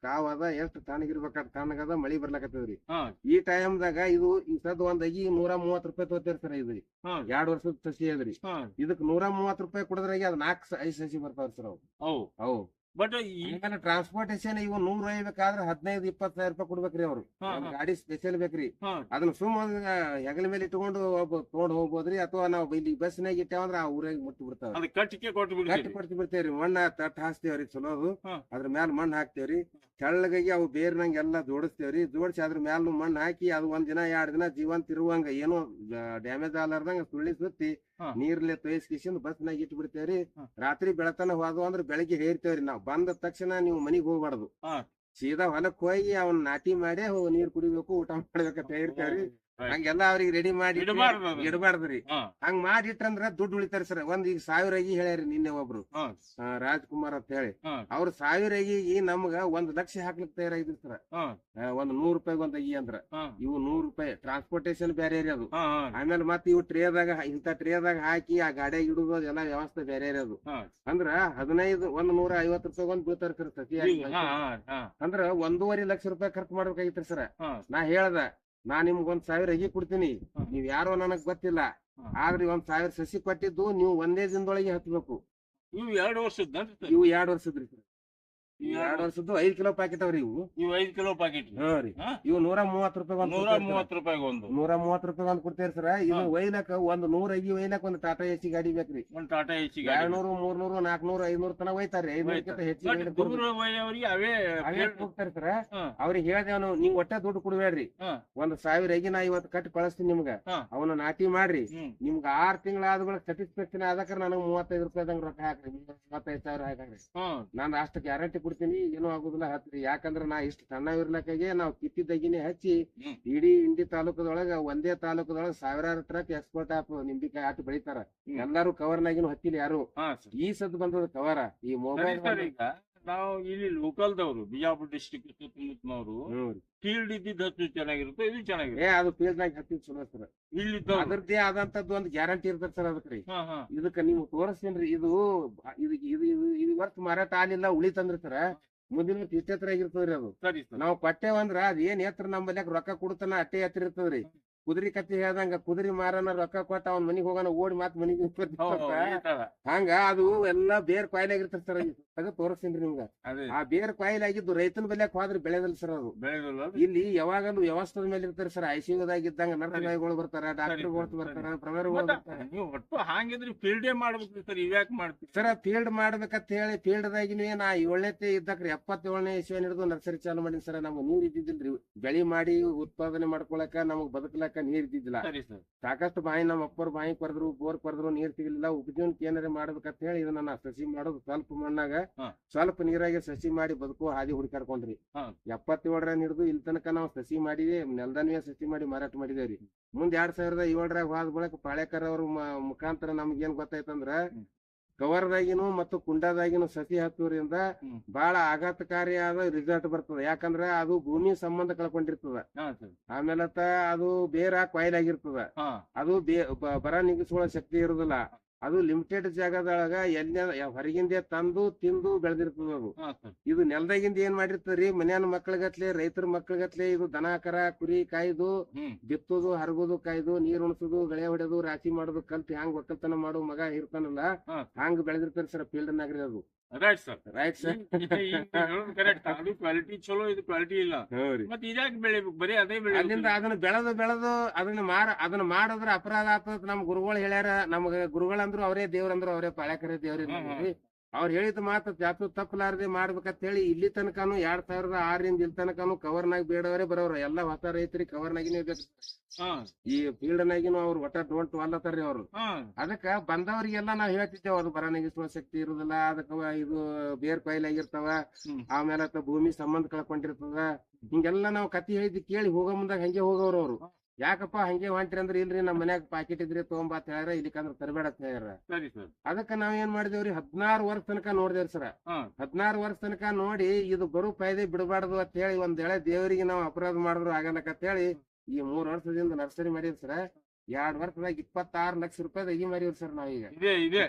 D: ಕಾವ್ ಅದ ಎಷ್ಟ್ ತಣ್ಣಗಿರ್ಬೇಕಾದ ತಣ್ಣಗದ ಮಳಿ ಬರ್ಲಕತ್ತದ್ರಿ.
C: ಈ
D: ಈ ಟೈಮ್ದಾಗ ಇದು ಈ ಸದ್ ಒಂದ್ ಅಗಿ ನೂರ ಮೂವತ್ ರೂಪಾಯಿ ತಗೋತೀರಿ ಸರ್ ಇದು
C: ಹಾ,
D: ಎರಡ್ ವರ್ಷದ ಸಸಿ ಅದ್ರಿ. ಇದಕ್ ನೂರ ಮೂವತ್ ರೂಪಾಯಿ ಕೊಡದ್ರಾಗ ಅದ್ ನಾಲ್ಕ್ ಐದ್ ಸಸಿ ಬರ್ತಾವ್ರಿ ಸರ್ ಅವು.
C: ಹೌದು.
D: ಅವು
C: ಬಟ್
D: ಆಮೇಲೆ ಟ್ರಾನ್ಸ್ಪೋರ್ಟೇಶನ್ ಇವು ನೂರ ಐವತ್ತಾದ್ರ ಹದಿನೈದು ಇಪ್ಪತ್ ಸಾವಿರ ರೂಪಾಯಿ ಕೊಡ್ಬೇಕ್ರಿ ಅವ್ರು. ಗಾಡಿ ಸ್ಪೆಷಲ್ ಬೇಕ್ರಿ. ಅದನ್ನ ಸುಮ್ಮನೆ ಹೆಗಲ ಮೇಲೆ ಇಟ್ಕೊಂಡು ತಗೊಂಡ್ ಹೋಗ್ಬೋದ್ರಿ ಅಥವಾ ನಾವು ಇಲ್ಲಿ ಬಸ್ನಾಗ ಇಟ್ಟೇವಂದ್ರ ಆ ಊರಾಗ ಮುಟ್ಟಿ ಬಿಡ್ತಾವ
C: ಕಟ್ಟಿ
D: ಕೊಟ್ಟು ಬಿಡ್ತೇವ್ರಿ. ಮಣ್ಣ ತಟ್ಟ ಹಾಕ್ತೇವ್ರಿ ಚಲೋದು
C: ಹಾ.
D: ಅದ್ರ ಮ್ಯಾಲ ಮಣ್ಣ ಹಾಕ್ತೇವ್ರಿ. ತೆಳ್ಳಗಾಗಿ ಅವು ಬೇರ್ನಂಗ್ ಎಲ್ಲಾ ಜೋಡಿಸ್ತೇವ್ರಿ ಜೋಡಿಸಿ ಅದ್ರ ಮ್ಯಾಲ ಮಣ್ಣು ಹಾಕಿ ಅದು ಒಂದ್ ದಿನ ಎರಡ್ ದಿನ ಜೀವಂತ ಇರುವಂಗ ಏನು ಡ್ಯಾಮೇಜ್ ಆಗ್ಲಾರ್ದಂಗ ಸುಳ್ಳಿ ಸುತ್ತಿ. ನೀರ್ಲೆ ತೊಯ್ಸ್ಕಿಸಿಂದ ಬಸ್ನಾಗ ಇಟ್ಟು ಬಿಡ್ತೇವ್ರಿ. ರಾತ್ರಿ ಬೆಳತನ ಹೋದ್ವು ಅಂದ್ರೆ ಬೆಳಗ್ಗೆ ಹೇರ್ತೇವ್ರಿ ನಾವ್ ಬಂದ ತಕ್ಷಣ ನೀವು ಮನಿಗ್ ಹೋಗ್ಬಾರ್ದು. ಸೀದಾ ಹೊಲಕ್ ಹೋಗಿ ಅವ್ನ ನಾಟಿ ಮಾಡಿ ನೀರ್ ಕುಡಿಬೇಕು ಊಟ ಮಾಡ್ಬೇಕಂತ
C: Right.
D: ಹಂಗೆಲ್ಲ ಅವ್ರಿಗೆ ರೆಡಿ ಮಾಡಿ. ಇಡಬಾರ್ದ್ರಿ ಹಂಗ್ ಮಾಡಿ ಇಟ್ರಂದ್ರ ದುಡ್ಡು ಉಳಿತಾರ ಸರ್. ಒಂದ್ ಈಗ ಸಾವಿರ ಆಗಿ ಹೇಳ್ಯಾರಿ ನಿನ್ನೆ ಒಬ್ರು. ರಾಜ್ಕುಮಾರ್ ಅಂತ ಹೇಳಿ. ಅವ್ರ ಸಾವಿರ ಅಗಿ ನಮ್ಗ ಒಂದ್ ಲಕ್ಷ ಹಾಕ್ಲಿಕ್ ತಯಾರಾಗಿದ್ರು ಸರ್. ಒಂದ್ ನೂರ್ ರೂಪಾಯಿ ಒಂದ್ ಅಗಿ ಅಂದ್ರ. ಇವು ನೂರ್ ರೂಪಾಯಿ ಟ್ರಾನ್ಸ್ಪೋರ್ಟೇಶನ್ ಬೇರೆ ರೀ ಅದು. ಆಮೇಲೆ ಮತ್ತ್ ಇವು ಟ್ರೇದಾಗ ಇಂತ ಟ್ರೇದಾಗ ಹಾಕಿ ಆ ಗಾಡಿಯಾಗ ಇಡುದು ಎಲ್ಲಾ ವ್ಯವಸ್ಥೆ ಬೇರೆ ರೀ ಅದು. ಅಂದ್ರ ಹದಿನೈದು ಒಂದ್ ನೂರ ಐವತ್ ರೂಪಾಯಿ ಒಂದ್ ಬೀಳ್ತಾರ ಸರ್ ಸತಿ ಅಂದ್ರ ಒಂದೂವರೆ ಲಕ್ಷ ರೂಪಾಯಿ ಖರ್ಚು ಮಾಡ್ಬೇಕಾಗಿತ್ರಿ ಸರ್. ನಾ ಹೇಳ್ದ ನಾ ನಿಮ್ಗೊಂದ್ ಸಾವಿರ ಅಗಿ ಕೊಡ್ತೀನಿ. ನೀವ್ ಯಾರು ನನಗ್ ಗೊತ್ತಿಲ್ಲ. ಆದ್ರೆ ಒಂದ್ ಸಾವಿರ ಸಸಿ ಕೊಟ್ಟಿದ್ದು ನೀವು ಒಂದೇ ದಿನದೊಳಗೆ ಹತ್ಬೇಕು
C: ಇವು ಎರಡು ವರ್ಷದ
D: ಇವು ಎರಡ್ ವರ್ಷದ್ರಿ ಸರ್ ಎರಡ್ ವರ್ಷದ್ದು ಐದ್ ಕಿಲೋ ಪ್ಯಾಕೆಟ್ ಅವ್ರಿ ಇವು.
C: ಇವು ಐದ್ ಕಿಲೋ ಪ್ಯಾಕೆಟ್
D: ಹಾ ರೀ? ಇವು ನೂರ ಮೂವತ್ ರೂಪಾಯಿ ಒಂದ್
C: ನೂರ ಮೂವತ್ ರೂಪಾಯಿ ಒಂದು.
D: ನೂರ ಮೂವತ್ ರೂಪಾಯಿ ಒಂದ್ ಕೊಡ್ತೇರಿ ಸರ್. ಇದು. ಒಯ್ಲಕ್ ಒಂದ್ ನೂರ ಅಗಿ ಒಯ್ಲಕ್ ಒಂದ್ ಟಾಟಾ ಎಸಿ ಗಾಡಿ ಬೇಕ್ರಿ
C: ಒಂದು ಟಾಟಾ ಎಸಿ
D: ಎರಡ್ ನೂರು ಮೂರ್ ನೂರು ನಾಲ್ಕನೂರು ಐನೂರು ತನ ಒಯ್ತಾರ್ರಿ ಐನೂರಕ್ಕಿಂತ
C: ಹೆಚ್ಚು ಅವರಿಗೆ ಅವೇ
D: ಅವೇ ಹೋಗ್ತಾರ ಸರ್.
C: ಹಾ.
D: ಅವ್ರಿಗೆ ಹೇಳ್ದೇವ್ ನೀವ್ ಒಟ್ಟ ದುಡ್ಡು ಕೊಡ್ಬೇಡ್ರಿ. ಒಂದ್ ಸಾವಿರ ಐಗಿ ನಾ ಇವತ್ತು ಕಟ್ಟಿ ಕಳಿಸ್ತೀನಿ ನಿಮ್ಗ.
C: ಅವನ್ನ
D: ಅವನ ನಾಟಿ ಮಾಡ್ರಿ. ನಿಮ್ಗೆ ಆರ್ ತಿಂಗಳ ಆದ್ಮೇಲೆ ಸ್ಯಾಟಿಸ್ಫ್ಯಾಕ್ಷನ್ ಆದಕ್ರ ನನಗ್ ಮೂವತ್ತೈದು ರೂಪಾಯಿ ರೊಕ್ಕ ಹಾಕ್ರಿ. ಮೂವತ್ತೈದು ಸಾವಿರ ಹಾಕ್ರಿ. ನಾನು ಅಷ್ಟು ಗ್ಯಾರಂಟಿ ಕೊಡ್ತೀನಿ ಏನೂ ಆಗುದಿಲ್ಲ ಹತ್ರಿ ಯಾಕಂದ್ರ ನಾ ಇಷ್ಟ ಸಣ್ಣ ಇರ್ಲಕ್ಕಾಗೆ ನಾವ್ ಕಿತ್ತಿದ್ದಾಗಿನೇ ಹಚ್ಚಿ. ಇಡೀ ಇಂಡಿ ತಾಲೂಕದೊಳಗ ಒಂದೇ ತಾಲೂಕದೊಳಗ ಸಾವಿರಾರು ಟ್ರಕ್ ಎಕ್ಸ್ಪೋರ್ಟ್ ಆಪ್ ನಿಂಬಿಕಾಯಿ ಆಟ ಬೆಳಿತಾರ. ಎಲ್ಲಾರು ಕವರ್ನಾಗಿನ ಹತ್ತಿಲ್ಲ ಯಾರು. ಈ ಸದ್ ಬಂದದ ಕವರ ಈ ಮೊಬೈಲ್
C: ನಾವು ಇಲ್ಲಿ ಲೋಕಲ್ದವರು ಬಿಜಾಪುರ ಡಿಸ್ಟಿಕ್ ಸುತ್ತಮುತ್ತನವರು ಫೀಲ್ಡ್ ಇದ್ದಿದ್ದು ಹತ್ತು ಚೆನ್ನಾಗಿರುತ್ತೆ ಇದು
D: ಏ
C: ಚೆನ್ನಾಗಿರುತ್ತೆ
D: ಅದು ಫೀಲ್ಡ್ನಾಗ ಹತ್ತಿ ಚಲೋ ಸರ್.
C: ಇಲ್ಲಿ
D: ಅದರದ್ದೇ ಆದಂತದ್ದು ಒಂದು ಗ್ಯಾರಂಟಿ ಇರ್ತದ ಸರ್ ಅದಕ್ರಿ ಇದಕ್ಕೆ ನೀವು ತೋರಿಸ್ತೀನಿ ಇದು ಇದು ಇದು ಇದು ವರ್ಷ ಮಾರಾಟ ಆಗಿಲ್ಲ ಉಳಿತಂದ್ರಿ ಸರ್. ಮುಂದಿನ ಇಷ್ಟತ್ರ ಆಗಿರ್ತದ್ರಿ ಅದು.
C: ಸರಿ
D: ನಾವ್ ಕೊಟ್ಟೇವಂದ್ರ ಅದ್ ಏನ್ ಎತ್ರ ನಮ್ಮಲ್ಯಾಕ ರೊಕ್ಕ ಕೊಡ್ತಾನ ಅಟ್ಟೆ ಎತ್ತರ ಇರ್ತದ್ರಿ. ಕುದುರೆ ಕತ್ತಿ ಹೇಳ್ದಂಗ ಕುದುರೆ ಮಾರನ ರೊಕ್ಕ ಕೊಟ್ಟ ಅವ್ನ ಮನಿಗ್ ಹೋಗೋಣ ಓಡಿ ಮಾತ್ ಮನಿಗ್ ಹಂಗ ಅದು ಎಲ್ಲಾ ಬೇರ್ ಕಾಯಿಲೆ ಆಗಿರ್ತಾರ ಸರ್ ಅದ ತೋರಿಸ್ತೀನಿ ನಿಮ್ಗ. ಆ ಬೇರ್ ಕಾಯಿಲೆ ಆಗಿದ್ದು ರೈತನ ಬೆಲೆ ಹೋದ್ರೆ ಬೆಳೆದಲ್ಲ ಸರ್ ಅದು? ಇಲ್ಲಿ ಯಾವಾಗಲೂ ವ್ಯವಸ್ಥೆ ಮೇಲೆ ಇರ್ತಾರೆ ಸರ್. ಐಸಿಯುದಾಗ ಇದ್ದಂಗ ನರ್ಸಗಳು ಬರ್ತಾರ ಡಾಕ್ಟರ್ಗಳು
C: ಸರಿ.
D: ಬರ್ತಾರ ಪ್ರವರ್ಗಳು ಬರ್ತಾರ.
C: ಒಟ್ಟು ಹಾಗಿದ್ರೆ ಫೀಲ್ಡ್ ಮಾಡ್ಬೇಕು ಸರ್ ಇವ್ಯಾಕ್ ಮಾಡ್ತೀವಿ
D: ಸರ್ ಫೀಲ್ಡ್ ಮಾಡ್ಬೇಕಂತ ಹೇಳಿ ಫೀಲ್ಡ್ ದಾಗಿನೇ ನಾ ಏಳನೇತೆ ಇದ್ದಕ್ರಿ ಎಪ್ಪತ್ತೇಳನೇ ಇಸ್ವಿ ಹಿಡಿದು ನರ್ಸರಿ ಚಾಲು ಮಾಡಿನಿ ಸರ್. ನಮ್ಗೆ ನೀರ್ ಇದ್ದಿದ್ದಿಲ್ರಿ. ಬೆಳಿ ಮಾಡಿ ಉತ್ಪಾದನೆ ಮಾಡ್ಕೊಳಕ ನಮಗ್ ಬದುಕಲಕ ನೀರ್ ಇದ್ದಿದ್ದಿಲ್ಲ
C: ಸರಿ ಸರ್
D: ಸಾಕಷ್ಟು ಬಾಯಿ ನಮ್ಮ ಅಪ್ಪರ್ ಬಾಯಿ ಕೊರೆದ್ರು ಬೋರ್ ಕೊರೆದ್ರು ನೀರ್ ಸಿಗಲಿಲ್ಲ ಉಪಜೀವನಕ್ಕೆ ಏನಾರ ಮಾಡ್ಬೇಕಂತ ಹೇಳಿ ಇದನ್ನ ನಾ ಸಸಿ ಮಾಡೋದು ಸ್ವಲ್ಪ ಮಣ್ಣಾಗ
C: ಹಾ.
D: ಸ್ವಲ್ಪ ನೀರಾಗೆ ಸಸಿ ಮಾಡಿ ಬದುಕು ಹಾದಿ ಹುಡುಕಾಡ್ಕೊಂಡ್ರಿ
C: ಹಾ.
D: ಎಪ್ಪತ್ತೇಳರ ಹಿಡಿದು ಇಲ್ಲಿ ತನಕ ನಾವು ಸಸಿ ಮಾಡಿದೆ ನೆಲ್ದನ್ವೇ ಸಸಿ ಮಾಡಿ ಮಾರಾಟ ಮಾಡಿದೇವ್ರಿ ಮುಂದ್ ಎರಡ್ ಸಾವಿರದ ಏಳರಾಗ ಹೋದ ಬಳಕ ಪಾಳೇಕರ್ ಅವ್ರ ಮ- ಮುಖಾಂತರ ನಮ್ಗೆ ಏನ್ ಗೊತ್ತಾಯ್ತಂದ್ರ
C: ಹ್ಮ್.
D: ಕವರ್ದಾಗಿನು ಮತ್ತು ಕುಂಡದಾಗಿನೂ ಸಸಿ
C: ಹತ್ತುವುದರಿಂದ.
D: ಬಹಳ ಆಘಾತಕಾರಿಯಾದ ರಿಸಲ್ಟ್ ಬರ್ತದ. ಯಾಕಂದ್ರ ಅದು ಭೂಮಿ ಸಂಬಂಧ ಕಳ್ಕೊಂಡಿರ್ತದ. ಆಮೇಲೆ ಅದು ಬೇರ ಕೊಯ್ಲಾಗಿರ್ತದ. ಆಗಿರ್ತದ ಅದು ಬರ ನಿಗಿಸುವ ಶಕ್ತಿ ಇರುದಿಲ್ಲ. ಅದು ಲಿಮಿಟೆಡ್ ಜಾಗದೊಳಗ ಎಲ್ಲ ಹೊರಗಿಂದ ತಂದು ತಿಂದು ಬೆಳೆದಿರ್ತದ ಅದು. ಇದು ನೆಲದಾಗಿಂದ ಏನ್ ಮಾಡಿರ್ತದ್ರಿ ಮನ್ಯಾನ ಮಕ್ಳಗತ್ಲೆ ರೈತರ ಮಕ್ಳಗತ್ಲೆ ಇದು ದನ ಕರ ಕುರಿ ಕಾಯ್ದು ಬಿತ್ತುದು ಹರಗುದು ಕಾಯ್ದು ನೀರ್ ಉಣಸುದು ಗಳೆ ಹೊಡೆದು ರಾಶಿ ಮಾಡೋದು ಕಲ್ತಿ ಹ್ಯಾಂಗ್ ಒಕ್ಕಲ್ತನ ಮಾಡೋ ಮಗ ಇರ್ತಾನಲ್ಲ. ಹಂಗ್ ಬೆಳೆದಿರ್ತಾರ ಸರ್ ಫೀಲ್ಡ್ ನಾಗ್ರಿ ಅದು.
C: Right sir
D: right sir
C: correct ಅದು ಕ್ವಾಲಿಟಿ ಚಲೋ ಇದು ಕ್ವಾಲಿಟಿ ಇಲ್ಲ. ಮತ್ತೆ ಇದ್ಯಾಕೆ ಬೆಳಿಬೇಕು ಬರೀ ಅದೇ ಬೆಳೆ
D: ಅಲ್ಲಿಂದ ಅದನ್ನ ಬೆಳೆದು ಬೆಳೆದು ಅದನ್ನ ಮಾರ ಅದನ್ನ ಮಾಡಿದ್ರ ಅಪರಾಧ ಆಗ್ತದ ನಮ್ ಗುರುಗಳು ಹೇಳ್ಯಾರ. ನಮ್ಗ ಗುರುಗಳಂದ್ರು ಅವರೇ ದೇವ್ರಂದ್ರು ಅವರೇ ಪಾಳ್ಯಕರೇ ದೇವ್ರಿ. ಅವ್ರು ಹೇಳಿದ ಮಾತು ಜಾತು ತಪ್ಪಲಾರದೆ ಮಾಡ್ಬೇಕಂತ ಹೇಳಿ ಇಲ್ಲಿ ತನಕನು ಎರಡ್ ಸಾವಿರದ ಆರರಿಂದ ಇಲ್ಲಿ ತನಕನು ಕವರ್ನಾಗ ಬೇಡವರೇ ಬರೋರು ಎಲ್ಲಾ ಹೊಸ ರೈತರಿ ಕವರ್ನಾಗಿನೇ ಬೇಕು. ಈ ಫೀಲ್ಡ್ ನಾಗಿನೂ ಅವ್ರು ಒಟ್ಟ ಡೋಂಟ್ ವಾಲತ್ತಾರ್ರಿ ಅವ್ರು. ಅದಕ್ಕ ಬಂದವರಿಗೆಲ್ಲ ನಾವ್ ಹೇಳ್ತಿದ್ದೇವೆ ಅದು ಬರ ನೆಗಿಸುವ ಶಕ್ತಿ ಇರುದಿಲ್ಲ ಅದಕ್ಕ ಇದು ಬೇರ್ ಕಾಯಿಲೆ ಆಗಿರ್ತಾವ
C: ಹ್ಮ್.
D: ಆಮೇಲೆ ಭೂಮಿ ಸಂಬಂಧ ಕಳ್ಕೊಂಡಿರ್ತದ. ಹಿಂಗೆಲ್ಲಾ ನಾವ್ ಕತಿ ಹೇಳಿದ್ ಕೇಳಿ ಹೋಗೋ ಮುಂದಾಗ ಹಂಗೆ ಹೋಗೋರು ಅವ್ರು. ಯಾಕಪ್ಪ ಹಂಗೆ ಹೊಂಟ್ರಿ ಅಂದ್ರೆ ಇಲ್ರಿ ನಮ್ ಮನ್ಯಾಗ ಪಾಕೆಟ್ ಇದ್ರಿ ತಗೊಂಬಾ ಅಂತ ಹೇಳ್ಯಾರ ಇಲ್ಲಿಕಂದ್ರ ತರಬೇಡ ಅಂತ ಹೇಳ್ಯಾರ.
C: ಸರಿ ಸರ್.
D: ಅದಕ್ಕ ನಾವ್ ಏನ್ ಮಾಡಿದೇವ್ರಿ ಹದಿನಾರು ವರ್ಷ ತನಕ ನೋಡಿದೇವ್ರಿ ಸರ.
C: ಹಾ.
D: ಹದಿನಾರು ವರ್ಷ ತನಕ ನೋಡಿ ಇದು ಬರು ಫಾಯ್ದೆ ಬಿಡಬಾರ್ದು ಅಂತ ಹೇಳಿ ಒಂದ್ ಎಳೆ ದೇವರಿಗೆ ನಾವು ಅಪರಾಧ ಮಾಡಿದ್ರು ಆಗಲ್ಲಕ ಅಂತ ಹೇಳಿ ಈ ಮೂರ್ ವರ್ಷದಿಂದ ನರ್ಸರಿ ಮಾಡೀವಿ ಸರ. ಎರಡ್ ವರ್ಷದಾಗ ಇಪ್ಪತ್ತಾರು ಲಕ್ಷ ರೂಪಾಯಿ ಅಗಿ ಮಾರಿವ್ರಿ ಸರ್ ನಾವೀಗ.
C: ಇದೆ ಇದೆ.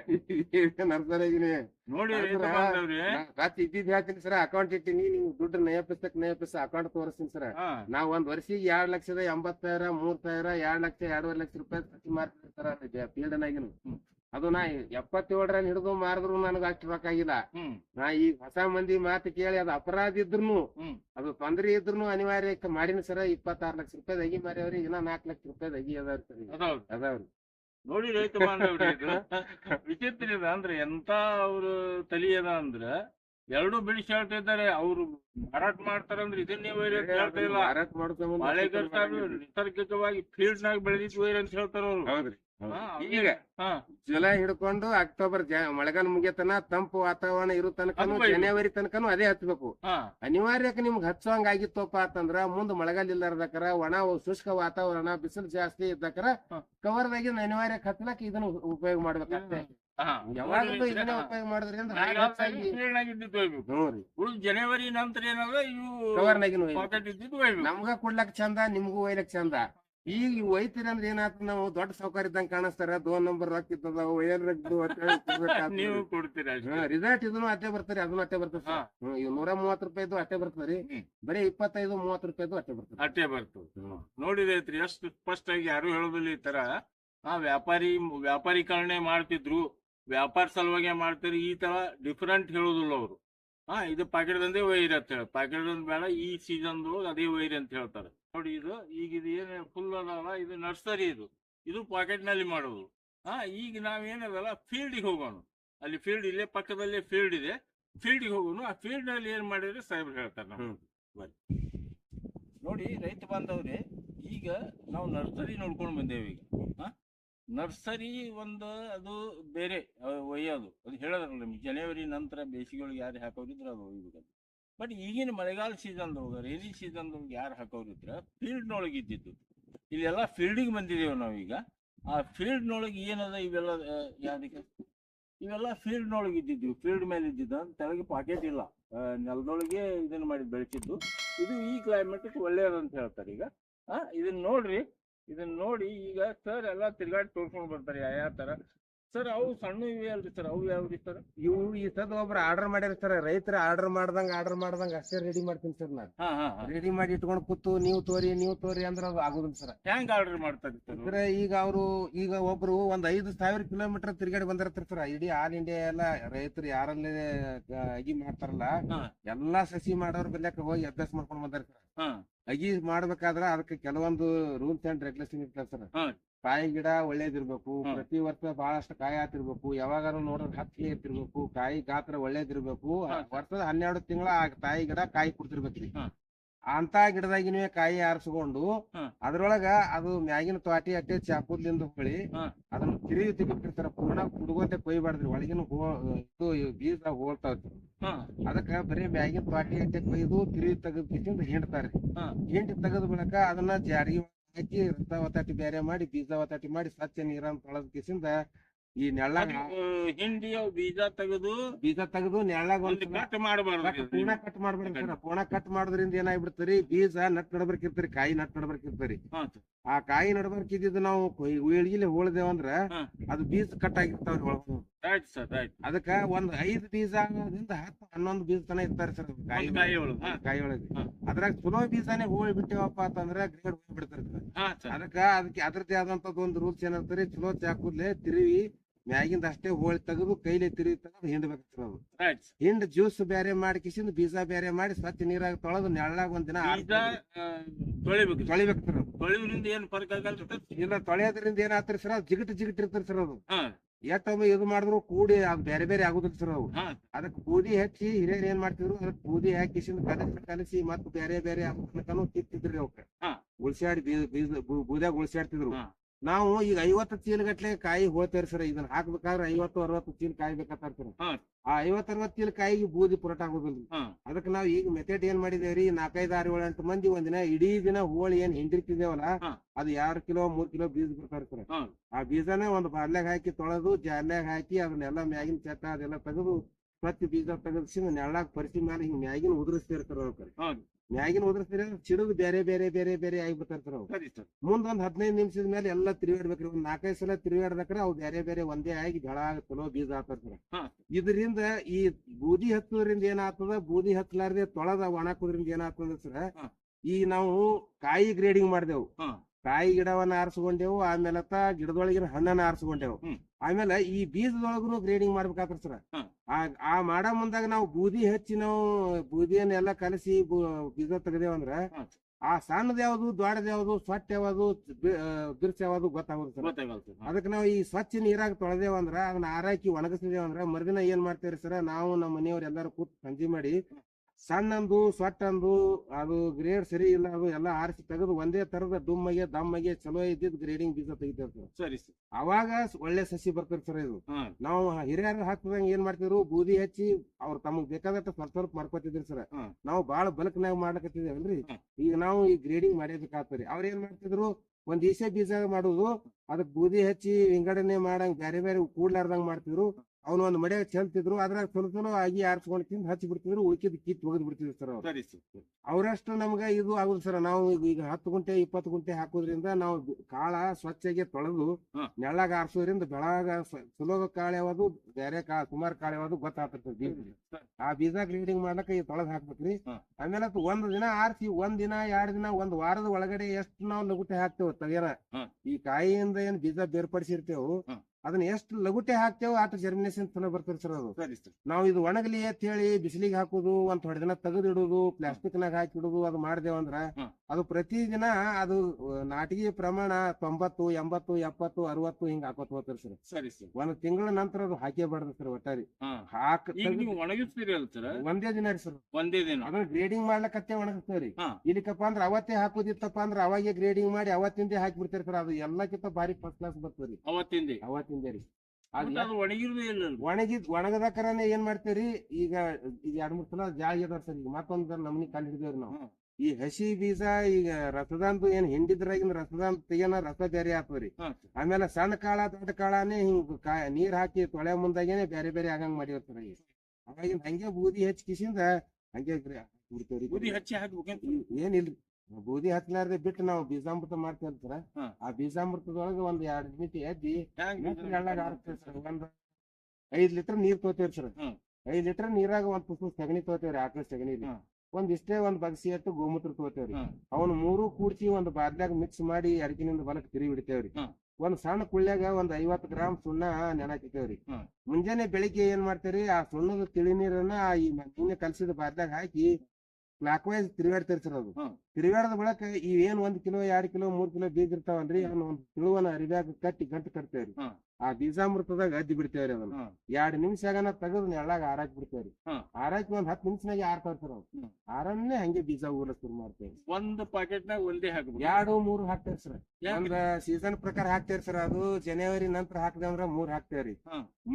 D: ನರ್ಸರಿಗಿನೇ
C: ನೋಡಿ
D: ರಾತ್ರಿ ಇದ್ದಿದ್ ಹೇಳ್ತೀನಿ ಸರ್ ಅಕೌಂಟ್ ಇಟ್ಟಿನಿ ನೀವು ದುಡ್ಡು ನಯಪಿಸ್ತಕ್ ನಯಪಿಸ ಅಕೌಂಟ್ ತೋರಿಸ್ತೀನಿ ಸರ್. ನಾವ್ ಒಂದ್ ವರ್ಷಿಗೆ ಎರಡ್ ಲಕ್ಷದ ಎಂಬತ್ ಸಾವಿರ ಮೂರ್ ಸಾವಿರ ಎರಡ್ ಲಕ್ಷ ಎರಡೂವರೆ ಲಕ್ಷ ರೂಪಾಯಿ ಖರ್ಚು ಮಾಡ್ತೀವಿ ಸರ್ ಫೀಲ್ಡ್ನಾಗಿನ
C: ಹ್ಮ್.
D: ಅದು ನಾ ರನ್ ಹಿಡಿದು ಮಾರಿದ್ರು ನನಗ ಅಷ್ಟು ರೊಕ್ಕ ಆಗಿಲ್ಲ ನಾ ಈ ಹೊಸ ಮಂದಿ ಮಾತು ಕೇಳಿ ಅದು ಅಪರಾಧ ಇದ್ರು ಅದು ತೊಂದ್ರೆ ಇದ್ರು ಅನಿವಾರ್ಯ ಮಾಡಿನ ಸರ ಇಪ್ಪತ್ತಾರು ಲಕ್ಷ ರೂಪಾಯಿ ಅಗಿ ಮಾರ್ಯಾವ್ರಿ ಇನ್ನ ನಾಲ್ಕು ಲಕ್ಷ ರೂಪಾಯಿ ಅಗಿ ಅದಾವ್ರಿ ಸರ್
C: ಅದಾವ್ರಿ ನೋಡಿ ರೈತ ಬಾಂಧವ್ರಿ ಇದು. ವಿಚಿತ್ರ ಇದೆ ಅಂದ್ರೆ ಎಂತ ಅವ್ರು ತಲಿಯದ ಅಂದ್ರ ಎರಡು ಬಿಡಿಸಿ ಹೇಳ್ತಾ ಇದ್ದಾರೆ ಅವ್ರು ಮಾರಾಟ ಮಾಡ್ತಾರಂದ್ರೆ ಇದನ್ನೇ ಅಂತ ಹೇಳ್ತಾ ಇಲ್ಲ.
D: ಮಾರಾಟ
C: ಮಾಡ್ತಾರೆ ನಿಸರ್ಗಿಕವಾಗಿ ಫೀಲ್ಡ್ ನಾಗ ಬೆಳೆದಿದ್ ವೈರ್ ಅಂತ ಹೇಳ್ತಾರ ಅವ್ರು.
D: ಹೌದ್ರಿ. ಈಗ ಜುಲೈ ಹಿಡ್ಕೊಂಡು ಅಕ್ಟೋಬರ್ ಜ- ಮಳೆಗಾಲ ಮುಗಿಯತನ ತಂಪು ವಾತಾವರಣ ಇರೋ
C: ತನಕ
D: ಜನವರಿ ತನಕನು ಅದೇ
C: ಹತ್ಬೇಕು.
D: ಅನಿವಾರ್ಯಕ್ಕೆ ನಿಮ್ಗೆ ಹಚ್ಚುವಂಗ ಆಗಿತ್ತಪ್ಪ ಅಂತಂದ್ರ ಮುಂದ್ ಮಳೆಗಾಲ ಇಲ್ಲಾರ್ದಕ್ಕರ ಒಣ ಶುಷ್ಕ ವಾತಾವರಣ ಬಿಸಿಲು ಜಾಸ್ತಿ
C: ಇದ್ದಕ್ಕರ
D: ಕವರ್ದಾಗಿ ಅನಿವಾರ್ಯಕ್ಕೆ ಹಚ್ಚಲಕ್ ಇದನ್ನ ಉಪಯೋಗ ಮಾಡ್ಬೇಕಾಗ್ತದೆ. ಯಾವಾಗಲೂ ಇದನ್ನೇ ಉಪಯೋಗ ಮಾಡಿದ್ರಿಂದ
C: ಜನವರಿ ನಂತರ ಒಯ್ಬೇಕು
D: ನಮ್ಗ ಕೊಡ್ಲಕ್ ಚಂದ ನಿಮ್ಗೂ ಒಯ್ಲಕ್ ಚಂದ. ಈಗ ಇವ್ ಒಯ್ತೀರಿ ಅಂದ್ರೆ ಏನಾಯ್ತು ನಾವು ದೊಡ್ಡ ಸೌಕರ್ಯ ಇದ್ದಂಗೆ ಕಾಣಿಸ್ತಾರ ದೋನ್ ನಂಬರ್ ರೊಕ್ಕ.
C: ನೀವು ಕೊಡ್ತೀರಾ
D: ರಿಸಲ್ಟ್ ಇದನ್ನು ಅಟ್ಟೆ ಬರ್ತಾರೆ ಅದನ್ನು ಅಟ್ಟೆ ಬರ್ತದೆ ಇವ್ ನೂರ ಮೂವತ್ ರೂಪಾಯಿದು ಅಟ್ಟೆ ಬರ್ತದ್ರಿ. ಬರೀ ಇಪ್ಪತ್ತೈದು ಮೂವತ್ ರೂಪಾಯಿದು ಅಟ್ಟೆ ಬರ್ತದೆ.
C: ಅಟ್ಟೆ ಬರ್ತದೆ. ನೋಡಿದೈತ್ರಿ ಎಷ್ಟು ಸ್ಪಷ್ಟ ಆಗಿ ಯಾರು ಹೇಳೋದಿಲ್ಲ ಈ ತರ ಆ ವ್ಯಾಪಾರಿ ವ್ಯಾಪಾರೀಕರಣೆ ಮಾಡ್ತಿದ್ರು ವ್ಯಾಪಾರ ಸಲುವಾಗಿ ಮಾಡ್ತಾರೆ ಈ ತರ ಡಿಫರೆಂಟ್ ಹೇಳೋದಿಲ್ಲ ಅವರು. ಹಾ ಇದು ಪಾಕೆಟ್ದಂದೇ ವೈರ್ ಅಂತ ಹೇಳಿ ಪಾಕೆಟ್ದಂದ್ ಬೇಡ ಈ ಸೀಸನ್ ಅದೇ ವೈರ್ ಅಂತ ಹೇಳ್ತಾರೆ. ನೋಡಿ ಇದು ಈಗ ಇದು ಏನು ಫುಲ್ ಅದಲ್ಲ ಇದು ನರ್ಸರಿ ಇದು. ಇದು ಪಾಕೆಟ್ನಲ್ಲಿ ಮಾಡೋದು. ಹಾ ಈಗ ನಾವೇನದಲ್ಲ ಫೀಲ್ಡಿಗೆ ಹೋಗೋಣ. ಅಲ್ಲಿ ಫೀಲ್ಡ್ ಇಲ್ಲೇ ಪಕ್ಕದಲ್ಲೇ ಫೀಲ್ಡ್ ಇದೆ. ಫೀಲ್ಡಿಗೆ ಹೋಗೋಣ. ಆ ಫೀಲ್ಡ್ನಲ್ಲಿ ಏನ್ ಮಾಡಿದ್ರೆ ಸಾಹೇಬ್ರು ಹೇಳ್ತಾರೆ
D: ನಾವು.
C: ನೋಡಿ ರೈತ ಬಾಂಧವ್ರೆ ಈಗ ನಾವು ನರ್ಸರಿ ನೋಡ್ಕೊಂಡು ಬಂದೇವೆ ಈಗ. ಹಾ? ನರ್ಸರಿ ಒಂದು ಅದು ಬೇರೆ ಒಯ್ಯೋದು. ಅದು ಹೇಳೋದ್ರಲ್ಲ ನಿಮ್ಗೆ ಜನವರಿ ನಂತರ ಬೇಸಿಗೆಯೊಳಗೆ ಯಾರು ಹಾಕೋರಿದ್ರೆ ಅದು ಒಯ್ಬೇಕು ಬಟ್ ಈಗಿನ ಮಳೆಗಾಲ ಸೀಸನ್ದೊಳಗೆ ರೈನಿ ಸೀಸನ್ದೊಳಗೆ ಯಾರು ಹಾಕೋರಿದ್ರೆ ಫೀಲ್ಡ್ನೊಳಗೆ ಇದ್ದಿದ್ದು. ಇಲ್ಲೆಲ್ಲ ಫೀಲ್ಡಿಗೆ ಬಂದಿದ್ದೇವೆ ನಾವೀಗ ಆ ಫೀಲ್ಡ್ನೊಳಗೆ ಏನದ ಇವೆಲ್ಲ ಯಾವ್ದಕ್ಕೆ? ಇವೆಲ್ಲ ಫೀಲ್ಡ್ನೊಳಗೆ ಇದ್ದಿದ್ದು. ಫೀಲ್ಡ್ ಮೇಲೆ ಇದ್ದಿದ್ದು ತೆಳಗೆ ಪಾಕೆಟ್ ಇಲ್ಲ. ನೆಲದೊಳಗೆ ಇದನ್ನ ಮಾಡಿ ಬೆಳೆಸಿದ್ದು. ಇದು ಈ ಕ್ಲೈಮೇಟ್ ಒಳ್ಳೆಯದಂತ ಹೇಳ್ತಾರೆ ಈಗ. ಆ ಇದನ್ನ ನೋಡ್ರಿ. ಇದನ್ನ ನೋಡಿ ಈಗ ಸರ್ ಎಲ್ಲ ತಿರ್ಗಾಡಿ ತೋರ್ಸ್ಕೊಂಡು ಬರ್ತಾರೆ ಯಾವ ತರ. ಸರ್ ಅವು ಸಣ್ಣ ಇವೆ ಅಲ್ರಿ ಸರ್ ಅವು ಯಾವ್ರಿ ಸರ್?
D: ಇವು ಈ ಸದ್ ಒಬ್ರು ಆರ್ಡರ್ ಮಾಡ್ಯಾರ ಸರ್ ರೈತರ ಆರ್ಡರ್ ಮಾಡ್ದಂಗ ಆರ್ಡರ್ ಮಾಡ್ದಂಗ ಅಷ್ಟೇ ರೆಡಿ ಮಾಡ್ತೀನಿ ಸರ್ ನಾನು.
C: ಹಾ ಹಾ ಹಾ.
D: ರೆಡಿ ಮಾಡಿ ಇಟ್ಕೊಂಡು ಕೂತು ನೀವು ತೋರಿ ನೀವು ತೋರಿ ಅಂದ್ರೆ ಅದು ಆಗುದಿಲ್ಲ ಸರ್.
C: ಹೆಂಗ್ ಆರ್ಡರ್ ಮಾಡ್ತಾರೆ ಸರ್?
D: ಅಂದ್ರೆ ಈಗ ಅವರು ಈಗ ಒಬ್ರು ಒಂದ್ ಐದು ಸಾವಿರ ಕಿಲೋಮೀಟರ್ ತಿರ್ಗಾಡಿ ಬಂದಿರ್ತಾರೆ ಸರ್ ಇಡೀ ಆಲ್ ಇಂಡಿಯಾ ಎಲ್ಲ ರೈತರು ಯಾರಲ್ಲಿ ಅಗಿ ಮಾಡ್ತಾರಲ್ಲ
C: ಹಾ.
D: ಎಲ್ಲಾ ಸಸಿ ಮಾಡೋರ್ ಬೆಲ್ಲಕ್ಕೆ ಹೋಗಿ ಅಭ್ಯಾಸ ಮಾಡ್ಕೊಂಡ್ ಬಂದಾರ ಸರ್.
C: ಹಾ.
D: ಅಗಿ ಮಾಡ್ಬೇಕಾದ್ರ ಅದಕ್ಕೆ ಕೆಲವೊಂದು ರೂಲ್ಸ್ ಅಂಡ್ ರೆಗ್ಯುಲೇಷನ್ ಇರ್ತಾರೆ ಸರ್.
C: ಹಾ.
D: ಕಾಯಿ ಗಿಡ ಒಳ್ಳೇದಿರ್ಬೇಕು. ಪ್ರತಿ ವರ್ಷ ಬಹಳಷ್ಟು ಕಾಯಿ ಆತಿರ್ಬೇಕು ಯಾವಾಗಾರು ನೋಡಿದ್ರೆ ಹತ್ತಿ ಇರ್ತಿರ್ಬೇಕು ಕಾಯಿ ಗಾತ್ರ ಒಳ್ಳೇದಿರ್ಬೇಕು. ವರ್ಷದ ಹನ್ನೆರಡು ತಿಂಗಳ ಆ ತಾಯಿ ಗಿಡ ಕಾಯಿ ಕೊಡ್ತಿರ್ಬೇಕ್ರಿ. ಅಂತ ಗಿಡದಾಗಿನೂ ಕಾಯಿ ಆರಿಸ್ಕೊಂಡು. ಅದ್ರೊಳಗ ಅದು ಮ್ಯಾಗಿನ ತ್ವಾಟಿ ಅಟ್ಟೆ ಚಾಕುದ್ಲಿಂದ ಹೊಳಿ. ಅದನ್ನ ತಿರುಗಿ ತೆಗಿತಿರ್ತಾರ ಪೂರ್ಣ ಕುಡ್ಗೋತೆ ಕೊಯ್ಬಾರ್ದ್ರಿ ಒಳಗಿನ ಹೋ ಇದು ಬೀಜ ಹೋಳ್ತಾವ್ರಿ ಅದಕ್ಕ ಬರೀ ಮ್ಯಾಗಿನ ತ್ವಾಟಿ ಅಟ್ಟೆ ಕೊಯ್ದು ತಿರುಗಿ ತೆಗೆದ್ ಬಿಟ್ಟಿಂದ ಹಿಂಡ್ತಾರ್ರಿ. ಹಿಂಡಿ ತೆಗೆದ ಬಳಕ ಅದನ್ನ ಜಾರಿಗೆ ಹಾಕಿ ರಸ ಒತ್ತಾಟಿ ಬೇರೆ ಮಾಡಿ ಬೀಜ ಒತ್ತಾಟಿ ಮಾಡಿ ಸ್ವಚ್ಛ ನೀರನ್ನ ತೊಳೆದ ಕಿಸಿಂದ ಈ ನೆಳ್ಳಾಗ
C: ಹಿಂಡಿ ಅವು ಬೀಜ ತೆಗೆದು
D: ಬೀಜ ತೆಗೆದು ನೆಳ್ಳಾಗ
C: ಪೂಣ
D: ಒಂದ್
C: ಕಟ್ ಮಾಡಬಾರ್ದು
D: ಪೂರ್ಣ ಕಟ್ ಮಾಡ್ಬೇಡ್ರಿ ಸರ್. ಪೂರ್ಣ ಕಟ್ ಮಾಡೋದ್ರಿಂದ ಏನಾಗ್ಬಿಡ್ತರಿ? ಬೀಜ ನಟ್ ನಡ್ಬರ್ಕಿರ್ತರಿ ಕಾಯಿ ನಟ್ ನಡ್ಬರ್ಕಿರ್ತರಿ. ಆ ಕಾಯಿ ನಡ್ಬರ್ಕಿದ್ದು ನಾವು ಉಳ್ಗಿಲಿ ಹೋಳ್ದೇವಂದ್ರ. ಅದು ಬೀಜ ಕಟ್ ಆಗಿರ್ತಾವ್ರಿ ಒಳಗ.
C: ಸರ್ ರೈಟ್
D: ಅದಕ್ಕ ಒಂದ್ ಐದ್ ಬೀಜದಿಂದ ಹತ್ತು ಹನ್ನೊಂದು ಬೀಜ ತನ ಇರ್ತಾರ ಸರ್ ಕಾಯಿ
C: ಕಾಯಿ ಒಳಗೆ
D: ಕಾಯಿ ಒಳಗೆ ಅದ್ರಾಗ ಚಲೋ ಬೀಜಾನೇ ಹೋಳಿ ಬಿಟ್ಟಿವಪ್ಪ ಅಂತಂದ್ರೆ ಗ್ರೇಡ್ ಹೋಗಿ ಬಿಡ್ತಾರೆ
C: ಸರ್.
D: ಅದಕ್ಕ ಅದಕ್ಕೆ ಅದ್ರದ್ದೇ ಆದಂತದ್ ಒಂದು ರೂಲ್ಸ್ ಏನಂತಾರೆ ಚಲೋ ಚಾಕುದ್ಲೆ ತಿರುವಿ ಮ್ಯಾಗಿಂದ ಅಷ್ಟೇ ಹೋಳಿ ತೆಗೆದು ಕೈಲಿ ತಿರುವಿ ತೆಗೆದು ಹಿಂಡ್ಬೇಕು ಅದು.
C: ರೈಟ್
D: ಹಿಂಡ್ ಜ್ಯೂಸ್ ಬೇರೆ ಮಾಡಿ ಕಿಸಿಂದ ಬೀಜ ಬೇರೆ ಮಾಡಿ ಸ್ವಚ್ಛ ನೀರಾಗ ತೊಳೆದು ನೆಳ್ಳಾಗ
C: ಒಂದಿನ ತೊಳಿಬೇಕು
D: ತೊಳಿಬೇಕು ಸರ್
C: ತೊಳೆಯೋದ್ರಿಂದ ಏನ್ ಫರ್ಕ್ ಆಗಲ್ಲ ಸರ್?
D: ಇಲ್ಲ ತೊಳೆಯೋದ್ರಿಂದ ಏನಾಗ್ತಾರೆ ಸರ್? ಅದು ಜಿಗಟ್ ಜಿಗಟ್ ಇರ್ತರಿ ಸರ್ ಅದು. ಎಷ್ಟೊಮ್ಮೆ ಇದು ಮಾಡಿದ್ರು ಕೂಡಿ ಅದ್ ಬೇರೆ ಬೇರೆ ಆಗುದಿಲ್ಲ ಸರ್ ಅವು
C: ಅದಕ್
D: ಅದಕ್ಕೆ ಬೂದಿ ಹಚ್ಚಿ ಹಿರಿಯರ್ ಏನ್ ಮಾಡ್ತಿದ್ರು? ಅದಕ್ಕೆ ಬೂದಿ ಹಾಕಿ ಕಲಸಿ ಕಲಸಿ ಮತ್ತೆ ಬೇರೆ ಬೇರೆ ತನಕನು ತಿಕ್ತಿದ್ರಿ ಅವಕ್ಕ
C: ಹಾ.
D: ಉಳ್ಸ್ಯಾಡಿ ಬೀಜ ಬೂದ್ಯಾಗ ಉಳ್ಸ್ಯಾಡ್ತಿದ್ರು.
C: ಹಾ.
D: ನಾವು ಈಗ ಐವತ್ತು ಚೀಲ ಗಟ್ಲೆ ಕಾಯಿ ಹೋಗ್ತೇವ್ರಿ ಸರ್ ಇದನ್ನ ಹಾಕ್ಬೇಕಾದ್ರೆ ಐವತ್ತು ಅರವತ್ತು ಚೀಲ ಕಾಯಿ ಬೇಕಾಗ್ತಾರ ಸರ್ ಆ ಐವತ್ತು ಅರವತ್ ಚೀಲ ಕಾಯಿಗೆ ಬೂದಿ ಪುರಟ ಆಗೋದಿಲ್ರಿ. ಅದಕ್ಕೆ ನಾವು ಈಗ ಮೆಥಡ್ ಏನ್ ಮಾಡಿದೇವ್ರಿ? ನಾಲ್ಕೈದು ಆರು ಏಳು ಎಂಟು ಮಂದಿ ಒಂದಿನ ಇಡೀ ದಿನ ಹೋಳಿ ಏನ್ ಹಿಂಡಿರ್ತಿದೇವಲ್ಲ. ಅದು ಎರಡು ಕಿಲೋ ಮೂರ್ ಕಿಲೋ ಬೀಜ ಬರ್ತಾರ ಸರ್ ಆ ಬೀಜನೇ ಒಂದು ಬಾಲ್ಯಾಗ ಹಾಕಿ ತೊಳೆದು ಜಾಲ್ಯಾಗ ಹಾಕಿ ಅದನ್ನೆಲ್ಲ ಮ್ಯಾಗಿನ ಚಟ್ಟ ಅದೆಲ್ಲ ತೆಗೆದು ಸ್ವಚ್ಛ ಬೀಜ ತಗದ್ಸಿ ನೆಳ್ಳಾಗ ಪರಿಸಿ ಮೇಲೆ ಹಿಂಗ್ ಮ್ಯಾಗಿನ ಉದುರಿಸ್ತಿರ್ತಾರ ಅವ್ರ
C: ಹೌದು.
D: ಮ್ಯಾಗಿನ ಉದುರಿಸ್ತಿರ ಚಿಡುದು ಬೇರೆ ಬೇರೆ ಬೇರೆ ಬೇರೆ ಆಗಿ ಬಿಡ್ತಾರ
C: ಸರಿ ಸರ್.
D: ಮುಂದ್ ಒಂದ್ ಹದಿನೈದು ನಿಮಿಷದ ಮೇಲೆ ಎಲ್ಲ ತಿರುಗಾಡ್ಬೇಕ್ರಿ ಒಂದ್ ನಾಲ್ಕೈದು ಸಲ ತಿರುಗಾಡ್ಬೇಕ್ರೆ ಅವ್ ಬೇರೆ ಬೇರೆ ಒಂದೇ ಆಗಿ ಬೆಳ ಚಲೋ ಬೀಜ ಆತಾರ ಸರ್. ಇದರಿಂದ ಈ ಬೂದಿ ಹತ್ತೋದ್ರಿಂದ ಏನಾಗ್ತದ ಬೂದಿ ಹತ್ಲಾರ್ದೆ ತೊಳದ ಒಣಕೋದ್ರಿಂದ ಏನಾಗ್ತದ ಸರ್ ಈ ನಾವು ಕಾಯಿ ಗ್ರೇಡಿಂಗ್ ಮಾಡ್ದೆವು. ಕಾಯಿ ಗಿಡವನ್ನ ಆರಿಸ್ಕೊಂಡೆವು ಆಮೇಲೆ ಗಿಡದೊಳಗಿನ ಹಣ್ಣನ್ನ ಆರಿಸ್ಕೊಂಡೆವು. ಆಮೇಲೆ ಈ ಬೀಜದೊಳಗೂ ಗ್ರೇಡಿಂಗ್ ಮಾಡ್ಬೇಕಾಗ್ತದ ಸರ್ ಆ ಆ ಮಾಡೋ ಮುಂದಾಗ ನಾವು ಬೂದಿ ಹಚ್ಚಿ ನಾವು ಬೂದಿಯನ್ನೆಲ್ಲ ಕಲಸಿ ಬೀಜ ತೆಗದೇವಂದ್ರ. ಆ ಸಣ್ಣದ ಯಾವ್ದು ದೊಡ್ಡದ ಯಾವ್ದು ಸ್ವಚ್ಛ ಯಾವ್ದು ಬಿರ್ಚ್ ಯಾವ್ದು ಗೊತ್ತಾಗೋದು ಅದಕ್ಕೆ ನಾವು ಈ ಸ್ವಚ್ಛ ನೀರಾಗ ತೊಳೆದೇವಂದ್ರ ಅದನ್ನ ಆರಾಕಿ ಒಣಗಿಸಿದೇವಂದ್ರ ಮರುದಿನ ಏನ್ ಮಾಡ್ತೇವ್ರಿ ಸರ್ ನಾವು ನಮ್ಮ ಮನೆಯವ್ರ ಎಲ್ಲಾರು ಕೂತ್ ಸಂಜೆ ಮಾಡಿ ಸಣ್ಣಂದು ಸೊಟ್ಟಂದು ಅದು ಗ್ರೇಡ್ ಸರಿ ಇಲ್ಲ ಅದು ಎಲ್ಲ ಆರಿಸಿ ತೆಗೆದು ಒಂದೇ ತರದ ದುಮ್ಮಗೆ ದಮ್ಮಗೆ ಚಲೋ ಇದ್ದಿದ್ ಗ್ರೇಡಿಂಗ್ ಬೀಜ ತೆಗಿತೇವೆ ಸರ್
C: ಸರಿ. ಸರ್
D: ಅವಾಗ ಒಳ್ಳೆ ಸಸಿ ಬರ್ತದೆ ಸರ್ ಇದು. ನಾವು ಹಿರಿಯರ ಹಾಕಿದಂಗ ಏನ್ ಮಾಡ್ತಿದ್ರು ಬೂದಿ ಹಚ್ಚಿ ಅವ್ರು ತಮಗ್ ಬೇಕಾದಷ್ಟು ಸ್ವಲ್ಪ ಸ್ವಲ್ಪ ಮಾಡ್ಕೊತಿದ್ರು ಸರ್. ನಾವು ಬಾಳ ಬಲಕ್ನಾಗ ಮಾಡ್ಕತ್ತಿದ್ದೇವಲ್ರಿ
C: ಅಲ್ರಿ
D: ಈಗ ನಾವು ಈ ಗ್ರೇಡಿಂಗ್ ಮಾಡಬೇಕಾಗ್ತಾರೆ ಅವ್ರ ಏನ್ ಮಾಡ್ತಿದ್ರು ಒಂದ್ ಈಸೆ ಬೀಜ ಮಾಡುದು ಅದಕ್ ಬೂದಿ ಹಚ್ಚಿ ವಿಂಗಡಣೆ ಮಾಡಂಗ್ ಬ್ಯಾರೆ ಬೇರೆ ಕೂಡ್ಲಾರ್ದಂಗ್ ಮಾಡ್ತಿದ್ರು. ಅವ್ನ ಒಂದು ಮಡ್ಯಾಗ ಚೆಲ್ತಿದ್ರು ಅದ್ರಾಗ ಚಲೋ ಚಲೋ ಆಗಿ ಆರಿಸ್ಕೊಂಡ್ ತಿಂದು ಹಚ್ಚಿ ಬಿಡ್ತಿದ್ರು ಉಳಿಕಿದ್ ಕಿತ್ ಒಗದ್ ಬಿಡ್ತಿದ್ರು ಸರ್ ಅವ್ರು
C: ಸರಿ ಸರ್
D: ಅವರಷ್ಟು ನಮ್ಗ ಇದು ಆಗುದು ಸರ್ ನಾವು ಈಗ- ಈಗ ಹತ್ತು ಗುಂಟೆ ಇಪ್ಪತ್ತು ಗುಂಟೆ ಹಾಕೋದ್ರಿಂದ ನಾವು ಕಾಳ ಸ್ವಚ್ಛಗೆ ತೊಳೆದು
C: ಹ್ಮ್.
D: ನೆಳ್ಳಾಗ ಆರಿಸೋದ್ರಿಂದ ಬೆಳಗ ಚಲೋ ಕಾಳು ಯಾವುದು ಬೇರೆ ಕಾ ಸುಮಾರ್ ಕಾಳು ಯಾವುದು ಗೊತ್ತಾಗ್ತದೆ ಬೀಜ ಆ ಬೀಜ ಗ್ರೀಡಿಂಗ್ ಮಾಡ್ಲಕ್ಕ ಈ ತೊಳೆದ್ ಹಾಕ್ಬೇಕ್ರಿ. ಆಮೇಲೆ ಅದು ಒಂದ್ ದಿನ ಆರಿಸಿ ಒಂದ್ ದಿನ ಎರಡ್ ದಿನ ಒಂದ್ ವಾರದ ಒಳಗಡೆ ಎಷ್ಟು ನಾವು ಲಗುಟೆ ಹಾಕ್ತೇವ ತಗೇನ
C: ಹ್ಮ್.
D: ಈ ಕಾಯಿಯಿಂದ ಏನ್ ಬೀಜ ಬೇರ್ಪಡಿಸಿರ್ತೇವು. ಅದನ್ನ ಎಷ್ಟು ಲಗುಟೆ ಹಾಕ್ತೇವೋ ಆಟ ಜರ್ಮಿನೇಷನ್ ಚಲೋ ಬರ್ತದೆ ಸರ್ ಅದು.
C: ಸರಿ ಸರ್.
D: ನಾವು ಇದು ಒಣಗಲಿ ಅಂತ ಹೇಳಿ ಬಿಸಿಲಿಗೆ ಹಾಕುದು ಒಂದ್ ಥೊಡೆ ದಿನ ತೆಗೆದು ಇಡುದು ಪ್ಲಾಸ್ಟಿಕ್ ನಾಗ ಹಾಕಿ ಇಡುದು ಅದು ಮಾಡ್ದೇವಂದ್ರ
C: ಅಂದ್ರ
D: ಅದು ಪ್ರತಿದಿನ ಅದು ನಾಟಿಗೆ ಪ್ರಮಾಣ ತೊಂಬತ್ತು ಎಂಬತ್ತು ಎಪ್ಪತ್ತು ಅರವತ್ತು ಹಿಂಗ ಹಾಕೋತ್ ಹೋಗ್ತಾರೆ ಸರ್.
C: ಸರಿ ಸರ್.
D: ಒಂದ್ ತಿಂಗಳ ನಂತರ ಅದು ಹಾಕೇ ಬಾರ್ದು ಸರ್ ಒಟ್ಟಾರಿ. ಹಾಕಿ
C: ಒಣಗಿಸ್ತೀರಿ
D: ಒಂದೇ ದಿನ ರೀ ಸರ್.
C: ಒಂದೇ ದಿನ.
D: ಅದನ್ನ ಗ್ರೇಡಿಂಗ್ ಮಾಡ್ಲಕತ್ತೆ ಒಣಗಿಸ್ತೇವ್ರಿ
C: ರೀ.
D: ಇಲ್ಲಿಕಪ್ಪ ಅಂದ್ರ ಅವತ್ತೇ ಹಾಕುದಿತ್ತಪ್ಪ ಅಂದ್ರ ಅವಾಗೆ ಗ್ರೇಡಿಂಗ್ ಮಾಡಿ ಅವತ್ತಿಂದೇ ಹಾಕಿ ಬಿಡ್ತಾರೆ ಸರ್. ಅದು ಎಲ್ಲಕ್ಕಿಂತ ಭಾರಿ ಫಸ್ಟ್ ಕ್ಲಾಸ್ ಬರ್ತದ್ರಿ
C: ಅವತ್ತಿಂದ.
D: ಅವತ್ತಿಂದೇ. ರೀ. ಅದ್
C: ಮತ್ತೆ ಅದು ಒಣಗಿರುದೇ ಇಲ್ಲ ಅಲ್ವಾ?
D: ಒಣಗಿದ್ ಒಣಗದಕರನೆ ಏನ್ ಮಾಡ್ತೇವ್ರಿ ಈಗ ಈಗ ಎರಡ್ ಮೂರ್ ಸಲ ಜಾಳಿ ಅದಾರ ಸರ್. ಈಗ ಮತ್ತೊಂದ್ ನಮ್ನಿ ಕಂಡು ಹಿಡಿದೇವ್ರಿ ನಾವು. ಈ ಹಸಿ ಬೀಜ ಈಗ ರಸದಂದು ಏನ್ ಹಿಂಡಿದ್ರಾಗಿನ ರಸದಂತ ತೆಗಿಯನ ರಸ ಬೇರೆ
C: ಆತವ್ರಿ
D: ಆಮೇಲೆ ಸಣ್ಣ ಕಾಳ ದೊಡ್ಡ ಕಾಳಾನೇ ಹಿಂಗ್ ನೀರ್ ಹಾಕಿ ತೊಳೆ ಮುಂದಾಗೇನೆ ಬೇರೆ ಬೇರೆ ಆಗಂಗ್ ಮಾಡಿರ್ತಾರ ಈಗ ಅವಾಗಿಂದ ಹಂಗೆ ಬೂದಿ ಹೆಚ್ಚ ಕಿಸಿಂದ ಹಂಗೆ
C: ಬೂದಿ ಹಚ್ಚಿ ಹಾಕ್ಬೇಕಂತ
D: ಏನಿಲ್ರಿ. ಬೂದಿ ಹಚ್ಚಲಾರ್ದೆ ಬಿಟ್ಟು ನಾವು ಬೀಜಾಮೃತ ಮಾಡ್ತೇವೆ ಸರ್ ಆ ಬೀಜಾಮೃತದೊಳಗ ಒಂದ್ ಎರಡ್ ಮಿತಿ ಎದ್ದಿ ಒಂದ್ ಐದ್ ಲೀಟರ್ ನೀರ್ ತೋತೇವ್ರಿ ಸರ್. ಐದ್ ಲೀಟರ್ ನೀರಾಗ ಒಂದ್ ಪುಸ್ತಕ ಸಗಣಿ ತೋತೇವ್ರಿ ಆಕಳ ಸಗಣಿ. ಒಂದ್ ಇಷ್ಟೇ ಒಂದ್ ಬಗ್ಸಿ ಎತ್ತು ಗೋಮೂತ್ರ ತೋತೇವ್ರಿ. ಅವ್ನ ಮೂರು ಕೂಡ್ಸಿ ಒಂದ್ ಬಾದ್ಲಾಗ ಮಿಕ್ಸ್ ಮಾಡಿ ಅಡಕಿನಿಂದ ಬಲಕ್ ತಿರುಗಿ ಬಿಡ್ತೇವ್ರಿ. ಒಂದ್ ಸಣ್ಣ ಕುಳ್ಳ್ಯಾಗ ಒಂದ್ ಐವತ್ ಗ್ರಾಮ್ ಸುಣ್ಣ ನೆನಾಕಿತೇವ್ರಿ. ಮುಂಜಾನೆ ಬೆಳಿಗ್ಗೆ ಏನ್ ಮಾಡ್ತೇವ್ರಿ ಆ ಸುಣ್ಣದ ತಿಳಿ ನೀರನ್ನ ಈ ನಿನ್ನೆ ಕಲ್ಸಿದ ಬಾದ್ಲಾಗ ಹಾಕಿ ಕ್ಲಾಕ್ ವೈಸ್ ತಿರುಗಾಡ್ತೇವ್ರಿ ಸರ್ ಅದು. ತಿರುಗಾಡದ ಬಳಕ ಇವೇನ್ ಒಂದ್ ಕಿಲೋ ಎರಡ್ ಕಿಲೋ ಮೂರ್ ಕಿಲೋ ಬೀಜ ಇರ್ತಾವನ್ರಿ ಅವ್ನ ಒಂದ್ ತಿಳುವನ್ನ ಅರಿಬ್ಯಾಗ ಕಟ್ಟಿ ಗಂಟು ಕಟ್ತೇವ್ರಿ. ಆ ಬೀಜಾಮೃತದಾಗ ಅದ್ದಿ ಬಿಡ್ತೇವ್ರಿ ಅದನ್ನ. ಎರಡ್ ನಿಮಿಷ ಆಗನ ತೆಗೆದು ನೆಳ್ಳಾಗ ಆರಾಕ್ ಬಿಡ್ತೇವ್ರಿ. ಆರಾಕಿ ಒಂದ್ ಹತ್ ನಿಮಿಷನಾಗ ಆರ್ತಾವ್ ಸರ್ ಆರನ್ನೇ ಹಂಗೆ ಬೀಜ ಊರ ಶುರು ಮಾಡ್ತೇವೆ
C: ಒಂದ್ ಪಾಕೆಟ್ ನಾಗ ಒಂದೇ ಹಾಕ್ಬೇಕು
D: ಎರಡು ಮೂರು ಹಾಕ್ತೇವ್ ಸರ್? ಒಂದ್ ಸೀಸನ್ ಪ್ರಕಾರ ಹಾಕ್ತೇವ್ರಿ ಸರ್ ಅದು ಜನವರಿ ನಂತರ ಹಾಕ್ದೇವಂದ್ರ ಮೂರ್ ಹಾಕ್ತೇವ್ರಿ.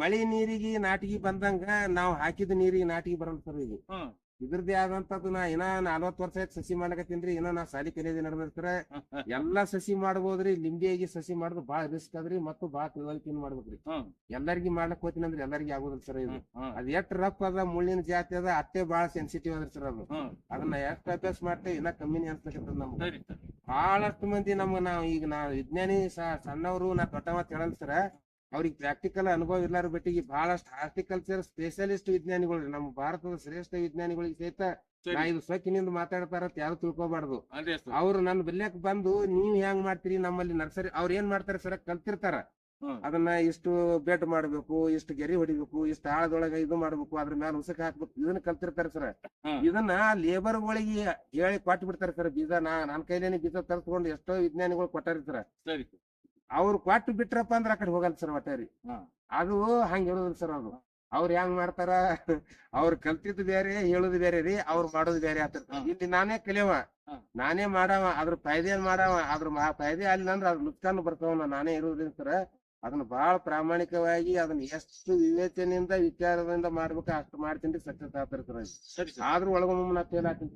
D: ಮಳಿ ನೀರಿಗೆ ನಾಟಿಗೆ ಬಂದಂಗ ನಾವ್ ಹಾಕಿದ ನೀರಿಗೆ ನಾಟಿಗೆ ಬರಲ್ಲ ಸರ್ ಇದು
C: ಹ್ಮ್.
D: ಇದ್ರದ್ದೇ ಆದಂತದ್ದು ನಾ ಇನ್ನ ನಲ್ವತ್ ವರ್ಷ ಆಯ್ತು ಸಸಿ ಮಾಡ್ಲಕತ್ತೀನ್ರಿ ಇನ್ನ ನಾ ಸಾಲಿ ಕಲಿಯೋದಿ ನಡೆದಿರ್ತಾರ ಎಲ್ಲಾ ಸಸಿ ಮಾಡ್ಬೋದ್ರಿ ಲಿಂಬಿಯಾಗಿ ಸಸಿ ಮಾಡುದು ಬಾಳ ರಿಸ್ಕ್ ಅದ್ರಿ ಮತ್ತು ಬಾಳ ತಿಳುವಳಿಕೆ ಮಾಡ್ಬೇಕ್ರಿ? ಎಲ್ಲರಿಗೆ ಮಾಡ್ಲಕ್ ಹೋತೀನಿ ಅಂದ್ರೆ ಎಲ್ಲರಿಗಿ ಆಗೋದಿಲ್ಲ ಸರ್ ಇದು. ಅದ್ ಎಷ್ಟ್ ರಫ್ ಅದ ಮುಳ್ಳಿನ ಜಾತಿ ಅದ ಅಟ್ಟೆ ಬಾಳ ಸೆನ್ಸಿಟಿವ್ ಅದ್ರಿ ಸರ್ ಅದು. ಅದನ್ನ ಎಷ್ಟ್ ಅಭ್ಯಾಸ ಮಾಡ್ತೇವೆ ಇನ್ನ ಕಮ್ಮಿನೇ ಅನ್ಸ್ಬೇಕಂತ ನಮ್ಗೆ. ಬಹಳಷ್ಟು ಮಂದಿ ನಮ್ಗ ನಾವ್ ಈಗ ನಾ ವಿಜ್ಞಾನಿ ಸಣ್ಣವರು ನಾ ದೊಡ್ಡವ ಹೇಳಲ್ ಸರ. ಅವ್ರಿಗೆ ಪ್ರಾಕ್ಟಿಕಲ್ ಅನುಭವ ಇಲ್ಲಾರ ಈ ಬಹಳಷ್ಟು ಹಾರ್ಟಿಕಲ್ಚರ್ ಸ್ಪೆಷಲಿಸ್ಟ್ ವಿಜ್ಞಾನಿಗಳು ನಮ್ಮ ಭಾರತದ ಶ್ರೇಷ್ಠ ವಿಜ್ಞಾನಿಗಳಿಗೆ ಸಹಿತ. ನಾ ಇದು ಸೊಕ್ಕಿನಿಂದ ಮಾತಾಡ್ತಾರ ಅಂತ ಯಾರು ತಿಳ್ಕೊಬಾರ್ದು. ಅವ್ರು ನನ್ನ ಬೆಲ್ಯಾಕ್ ಬಂದು ನೀವ್ ಹೆಂಗ್ ಮಾಡ್ತೀರಿ ನಮ್ಮಲ್ಲಿ ನರ್ಸರಿ ಅವ್ರ ಏನ್ ಮಾಡ್ತಾರೆ ಸರ ಕಲ್ತಿರ್ತಾರ. ಅದನ್ನ ಇಷ್ಟು ಬೆಡ್ ಮಾಡ್ಬೇಕು ಇಷ್ಟು ಗೆರಿ ಹೊಡಿಬೇಕು ಇಷ್ಟು ಆಳದೊಳಗ ಇದು ಮಾಡ್ಬೇಕು ಅದ್ರ ಮೇಲೆ ಉಸಕ್ ಹಾಕ್ಬೇಕು ಇದನ್ನ ಕಲ್ತಿರ್ತಾರ ಸರ್. ಇದನ್ನ ಲೇಬರ್ ಗಳಿಗೆ ಹೇಳಿ ಕೊಟ್ಟು ಬಿಡ್ತಾರೆ ಸರ್ ಬೀಜ. ನಾ ನನ್ನ ಕೈಲೇನೆ ಬೀಜ ತರ್ಸ್ಕೊಂಡು ಎಷ್ಟೋ ವಿಜ್ಞಾನಿಗಳು ಕೊಟ್ಟಾರಿ ಸರ್. ಅವ್ರು ಕೊಟ್ಟು ಬಿಟ್ರಪ್ಪ ಅಂದ್ರ ಆ ಕಡೆ ಹೋಗಲ್ಲ ಸರ್ ಒಟ್ಟಾರಿ.
C: ರೀ
D: ಅದು ಹೇಳುದಿಲ್ಲ ಸರ್ ಅದು ಅವ್ರು ಹೆಂಗ್ ಮಾಡ್ತಾರ? ಅವ್ರು ಕಲ್ತಿದ್ದು ಬೇರೆ ಹೇಳುದು ಬೇರೆ ರೀ ಅವ್ರು ಮಾಡೋದು ಬೇರೆ
C: ಆತ.
D: ಇಲ್ಲಿ ನಾನೇ ಕಲಿಯವ. ನಾನೇ ಮಾಡವ ಅದ್ರ ಫಾಯ್ದೆ ಮಾಡವ ಅದ್ರ ಫಾಯ್ದೆ ಅಲ್ಲ ಅಂದ್ರೆ ಅದ್ರ ನುಕ್ಸಾನ್ ಬರ್ತಾವ ನಾನೇ ಇರೋದ್ರಿಂದ ಸರ. ಅದನ್ನ ಬಹಳ ಪ್ರಾಮಾಣಿಕವಾಗಿ ಅದನ್ನ ಎಷ್ಟು ವಿವೇಚನೆಯಿಂದ ವಿಚಾರದಿಂದ ಮಾಡ್ಬೇಕು ಅಷ್ಟು ಮಾಡ್ತೀನಿ ಸಕ್ಸಸ್ ಆಗ್ತಿರ್ತಾರ ಆದ್ರೂ ಒಳಗೊಮ್ಮೆ ನಾ ಫೇಲ್ ಆಗ್ತೀನಿ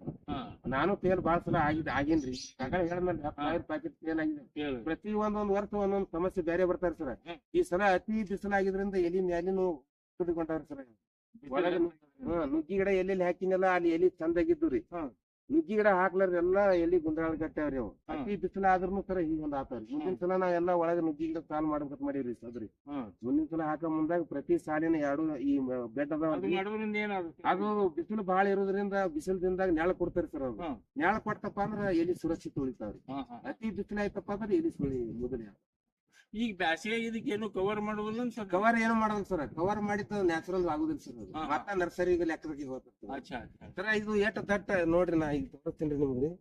D: ನಾನು ಫೇಲ್ ಬಾಳ ಸಲ ಆಗಿದ್ ಆಗೇನ್ರಿ ಯಾಕಂದ್ರೆ ಹೇಳಿದ್ಮೇಲೆ ಹತ್ತು ಸಾವಿರ ಪ್ಯಾಕೆಟ್ ಫೇಲ್ ಆಗಿದೆ. ಪ್ರತಿ ಒಂದೊಂದ್ ವರ್ಷ ಒಂದೊಂದ್ ಸಮಸ್ಯೆ ಬೇರೆ ಬರ್ತಾರ ಸರ್. ಈ ಸಲ ಅತಿ ಬಿಸಿಲಾಗಿದ್ರಿಂದ ಎಲಿ ಮ್ಯಾಲಿನೂ ಕುಟ್ಕೊಂಡವ್ರಿ ಸರ್. ಒಳಗೆ ಹಾ ನುಗ್ಗಿ ಗಿಡ ಎಲ್ಲೆಲ್ಲಿ ಹಾಕಿನಲ್ಲ ಅಲ್ಲಿ ಎಲಿ ಚಂದಾಗಿದ್ದು ರೀ.
C: ಹ್ಮ್.
D: ನುಗ್ಗಿ ಗಿಡ ಹಾಕ್ಲಾರ್ರಿ ಎಲ್ಲಾ ಎಲ್ಲಿ ಗುಂಡ್ರಾಳ ಗಟ್ಟಾವ್ರಿ ಅವು
C: ಅತಿ
D: ಅತಿ ಬಿಸಿಲಾದ್ರೂ ಸರ ಹಿಂಗ್ ಒಂದ್ ಆತಾವ್ರಿ ಮುಂದಿನ ಸಲ ನಾ ಎಲ್ಲಾ ಒಳಗ ನುಗ್ಗಿ ಗಿಡ ಸಾಲ್ ಮಾಡ್ಬೇಕಂತ ಮಾಡೀವ್ರಿ ಸದ್ರಿ. ಮುಂದಿನ ಸಲ ಹಾಕ ಮುಂದಾಗ ಪ್ರತಿ ಸಾಲಿನ ಎರಡು ಈ ಬೆಡ್
C: ಅದು
D: ಬಿಸಿಲು ಬಾಳ ಇರೋದ್ರಿಂದ ಬಿಸಿಲು ದಿನದಾಗ ನೆಳ ಕೊಡ್ತಾರ ಸರ್
C: ಅವ್ರು
D: ನೆಳ ಕೊಟ್ಟಪ್ಪ ಅಂದ್ರ ಎಲಿ ಸುರಕ್ಷಿತ ಉಳಿತಾವ್ರಿ. ಅತಿ ಬಿಸಿಲ ಆಯ್ತಪ್ಪ ಅಂದ್ರೆ ಎಲಿ ಸುಳಿ ಮೊದಲೇ
C: ಈಗ ಬ್ಯಾಸಿಗೆ ಇದಕ್ಕೆ ಏನು ಕವರ್ ಮಾಡೋದಿಲ್ಲ ಸರ್
D: ಕವರ್ ಏನು ಮಾಡೋದು ಸರ್ ಕವರ್ ಮಾಡಿದ್ ನ್ಯಾಚುರಲ್ ಆಗುದಿಲ್ಲ ಸರ್
C: ಹಾ.
D: ಮತ್ತ ನರ್ಸರಿ ಲೆಕ್ಕದಾಗಿ ಹೋಗ್ತದೆ.
C: ಅಚ್ಚಾ ಅಚ್ಚಾ
D: ಸರ್ ಇದು ಎಷ್ಟು ದಟ್ಟ ನೋಡ್ರಿ ನಾ ಈಗ ತೋರಿಸ್ತೀನಿ ನಿಮ್ಗೆ.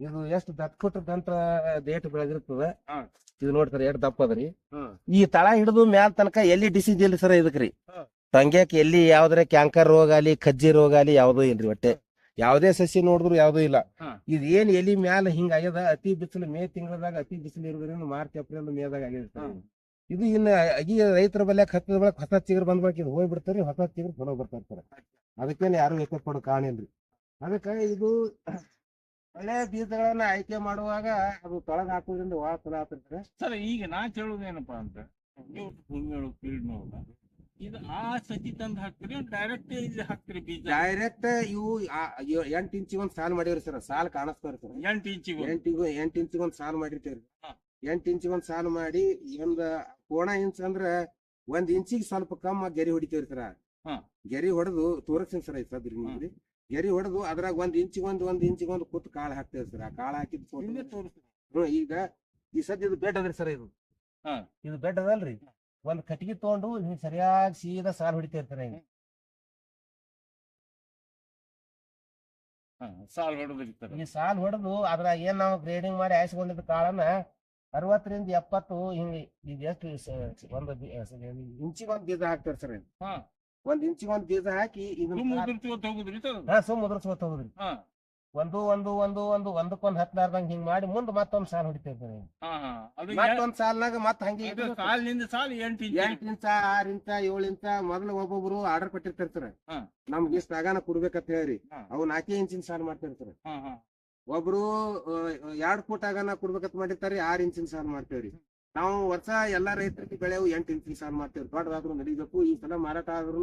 D: ಇದು ಎಷ್ಟು ದಟ್ಟ ಕೊಟ್ಟದಂತ ಡೇಟ್ ದೇಟ್ ಬೆಳೆದಿರ್ತದ?
C: ಹಾ.
D: ಇದು ನೋಡಿ ಸರ್ ಎಷ್ಟು ದಪ್ಪ ಅದ್ರಿ ಈ ತಳ ಹಿಡಿದು ಮ್ಯಾಲ್ ತನಕ ಎಲ್ಲಿ ಡಿಸೀಸ್ ಇಲ್ರಿ ಸರ್ ಇದಕ್ರಿ
C: ಹಾ.
D: ತಂಗ್ಯಾಕ ಎಲ್ಲಿ ಯಾವ್ದ್ರೆ ಕ್ಯಾಂಕರ್ ರೋಗ ಅಲ್ಲಿ ಕಜ್ಜಿ ರೋಗ ಅಲ್ಲಿ ಯಾವ್ದೂ ಇಲ್ರಿ ಒಟ್ಟೆ. ಯಾವ್ದೇ ಸಸಿ ನೋಡಿದ್ರು ಯಾವ್ದೂ ಇಲ್ಲ. ಇದು ಏನ್ ಎಲಿ ಮ್ಯಾಲ ಹಿಂಗ ಆಗ್ಯದ? ಅತಿ ಬಿಸಿಲು ಮೇ ತಿಂಗಳದಾಗ ಅತಿ ಬಿಸಿಲು ಇರೋದ್ರಿಂದ ಮಾರ್ಚ್ ಏಪ್ರಿಲ್ ಮೇದಾಗ ಆಗ್ಯದ ಇದು. ಇನ್ನ ಈ ರೈತರ ಬಲ್ಯಾಕ ಹತ್ತದ ಬಳಕ ಹೊಸ ಚಿಗುರು ಬಂದ ಬಳಕ ಇದು ಹೋಗ್ಬಿಡ್ತಾರಿ ಹೊಸ ಚಿಗುರು ಚಲೋ ಬರ್ತಾ ಇರ್ತಾರೆ ಅದಕ್ಕೇನೆ ಯಾರು ವ್ಯತ್ಯಾಸ ಪಡೋ ಕಾಣಿಲ್ರಿ ಅದಕ್ಕ ಇದು ಒಳ್ಳೆ ಬೀಜಗಳನ್ನ ಆಯ್ಕೆ ಮಾಡುವಾಗ ಅದು ತೊಳಗ ಹಾಕೋದ್ರಿಂದ ಭಾಳ ಚಲೋ ಆಗ್ತಿರ್ತಾರೆ
C: ಸರ್ ಈಗ ನಾ ಕೇಳೋದೇನಪ್ಪಾ ಅಂತ ನೀವು ಭೂಮಿ ಒಳಗೆ ಫೀಲ್ಡ್ ನೋಡ ಇದು ಆ ಸಸಿ ತಂದು ಹಾಕ್ತೀರಿ ಡೈರೆಕ್ಟ್ ಇಲ್ಲಿ ಹಾಕ್ತೀರಿ ಬೀಜ?
D: ಡೈರೆಕ್ಟ್ ಇವು ಎಂಟ್ ಇಂಚಿಗೆ ಒಂದ್ ಸಾಲ್ ಮಾಡಿವ್ರಿ ಸರ್ ಸಾಲ್ ಕಾಣಿಸ್ತಾರ ಸರ್
C: ಎಂಟು ಇಂಚಿಗೆ
D: ಎಂಟಿಗೂ ಎಂಟ್ ಇಂಚಿಗೆ ಒಂದ್ ಸಾಲ್ ಮಾಡಿರ್ತೇವ್ರಿ. ಎಂಟ್ ಇಂಚಿಗೆ ಒಂದ್ ಸಾಲ್ ಮಾಡಿ ಒಂದ್ ಕೋಣ ಇಂಚ್ ಅಂದ್ರ ಒಂದ್ ಇಂಚಿಗೆ ಸ್ವಲ್ಪ ಕಮ್ಮ ಗೆರಿ ಹೊಡಿತೇವ್ರಿ ಸರ್ ಗೆರಿ ಹೊಡೆದು ತೋರಿಸ್ತೀನಿ ಸರ್ ಸದ್ರಿ ನಿಮ್ಗೆ ಗೆರಿ ಹೊಡೆದು ಅದ್ರಾಗ ಒಂದ್ ಇಂಚಿಗೆ ಒಂದ್ ಒಂದ್ ಇಂಚಿಗೆ ಒಂದ್ ಕುತ್ ಕಾಳು ಹಾಕ್ತೇವ್ರಿ ಸರ್ ಆ ಕಾಳು ಹಾಕಿದ್ ಹ್ಮ್ ಈಗ ಈ ಸದ್ಯ ಇದು ಬೆಡ್ ಅದ್ರಿ ಸರ್ ಇದು. ಇದು ಬೆಡ್ ಅದಲ್ರಿ. ಒಂದ್ ಕಟ್ಟಿಗೆ ತಗೊಂಡು ಹಿಂಗ್ ಸರಿಯಾಗಿ ಸೀದಾ ಸಾಲ್ ಹೊಡಿತಿರ್ತಾರೆ ಹಿಂಗ್.
C: ಹಾ ಸಾಲ್ ಹೊಡೆದಿರ್ತಾರೆ
D: ಈ ಸಾಲ್ ಹೊಡೆದು ಅದ್ರಾಗ ಏನ್ ನಾವು ಗ್ರೇಡಿಂಗ್ ಮಾಡಿ ಆಯ್ಸ್ಕೊಂಡಿದ್ದ ಕಾಳನ್ನ ಅರವತ್ತರಿಂದ ಎಪ್ಪತ್ತು ಹಿಂಗ ಈಗ ಎಷ್ಟು ಒಂದ್ ಒಂದು ಬಿ- ಸ- ಇಂಚಿಗೆ ಒಂದ್ ಬೀಜ ಹಾಕ್ತಾರ ಸರ್ ಒಂದ್ ಇಂಚಿಗೆ ಒಂದ್ ಬೀಜ ಹಾಕಿ
C: ಸುಮ್ ಉದುರ್ಸ್ಕೊತ ಹೋಗುದ್ರಿ
D: ಸುಮ್ ಉದುರ್ಸ್ಕೊತ ಒಂದು ಒಂದು ಒಂದು ಒಂದು ಒಂದಕ್ಕೊಂದ್ ಹತ್ಲಾರ್ದಂಗ್ ಹಿಂಗ್ ಮಾಡಿ ಮುಂದ್ ಮತ್ತೊಂದ್ ಸಾಲ್ ಹೊಡಿತಿರ್ತಾರೆ
C: ಹಾ ಹಾ. ಅದು
D: ಮತ್ತೊಂದ್ ಸಾಲ್ನಾಗ ಮತ್ತ್ ಹಂಗೆ
C: ಸಾಲಿನಿಂದ ಸಾಲ್ ಎಂಟು ಇಂಚ್.
D: ಎಂಟ್ ಇಂಚ ಆರ್ ಇಂಚ ಏಳ್ ಇಂಚ ಮೊದಲು ಒಬ್ಬೊಬ್ರು ಆರ್ಡರ್
C: ಕೊಟ್ಟಿರ್ತಿರ್ತಾರೆ.
D: ನಮ್ಗೆ ಇಷ್ಟ ಆಗಾನ ಕೊಡ್ಬೇಕಂತ ಹೇಳಿ ಅವ್ ನಾಲ್ಕೇ ಇಂಚಿನ ಸಾಲ್ ಮಾಡ್ತಿರ್ತಾರೆ ಒಬ್ರು ಎರಡ್ ಫುಟ್ ಆಗಾನ ಕೊಡ್ಬೇಕಂತ ಮಾಡಿರ್ತಾರಿ ಆರ್ ಇಂಚಿನ ಸಾಲ್ ಮಾಡ್ತೇವ್ರಿ. ನಾವು ವರ್ಷ ಎಲ್ಲಾ ರೈತರಿಗೆ ಬೆಳೆವು ಎಂಟ್ ಇಂಚು ಸಾಲ್ ಮಾಡ್ತೇವೆ ದೊಡ್ಡದಾದ್ರೂ ನಡಿಬೇಕು ಈ ಸಲ ಮಾರಾಟ ಆದ್ರೂ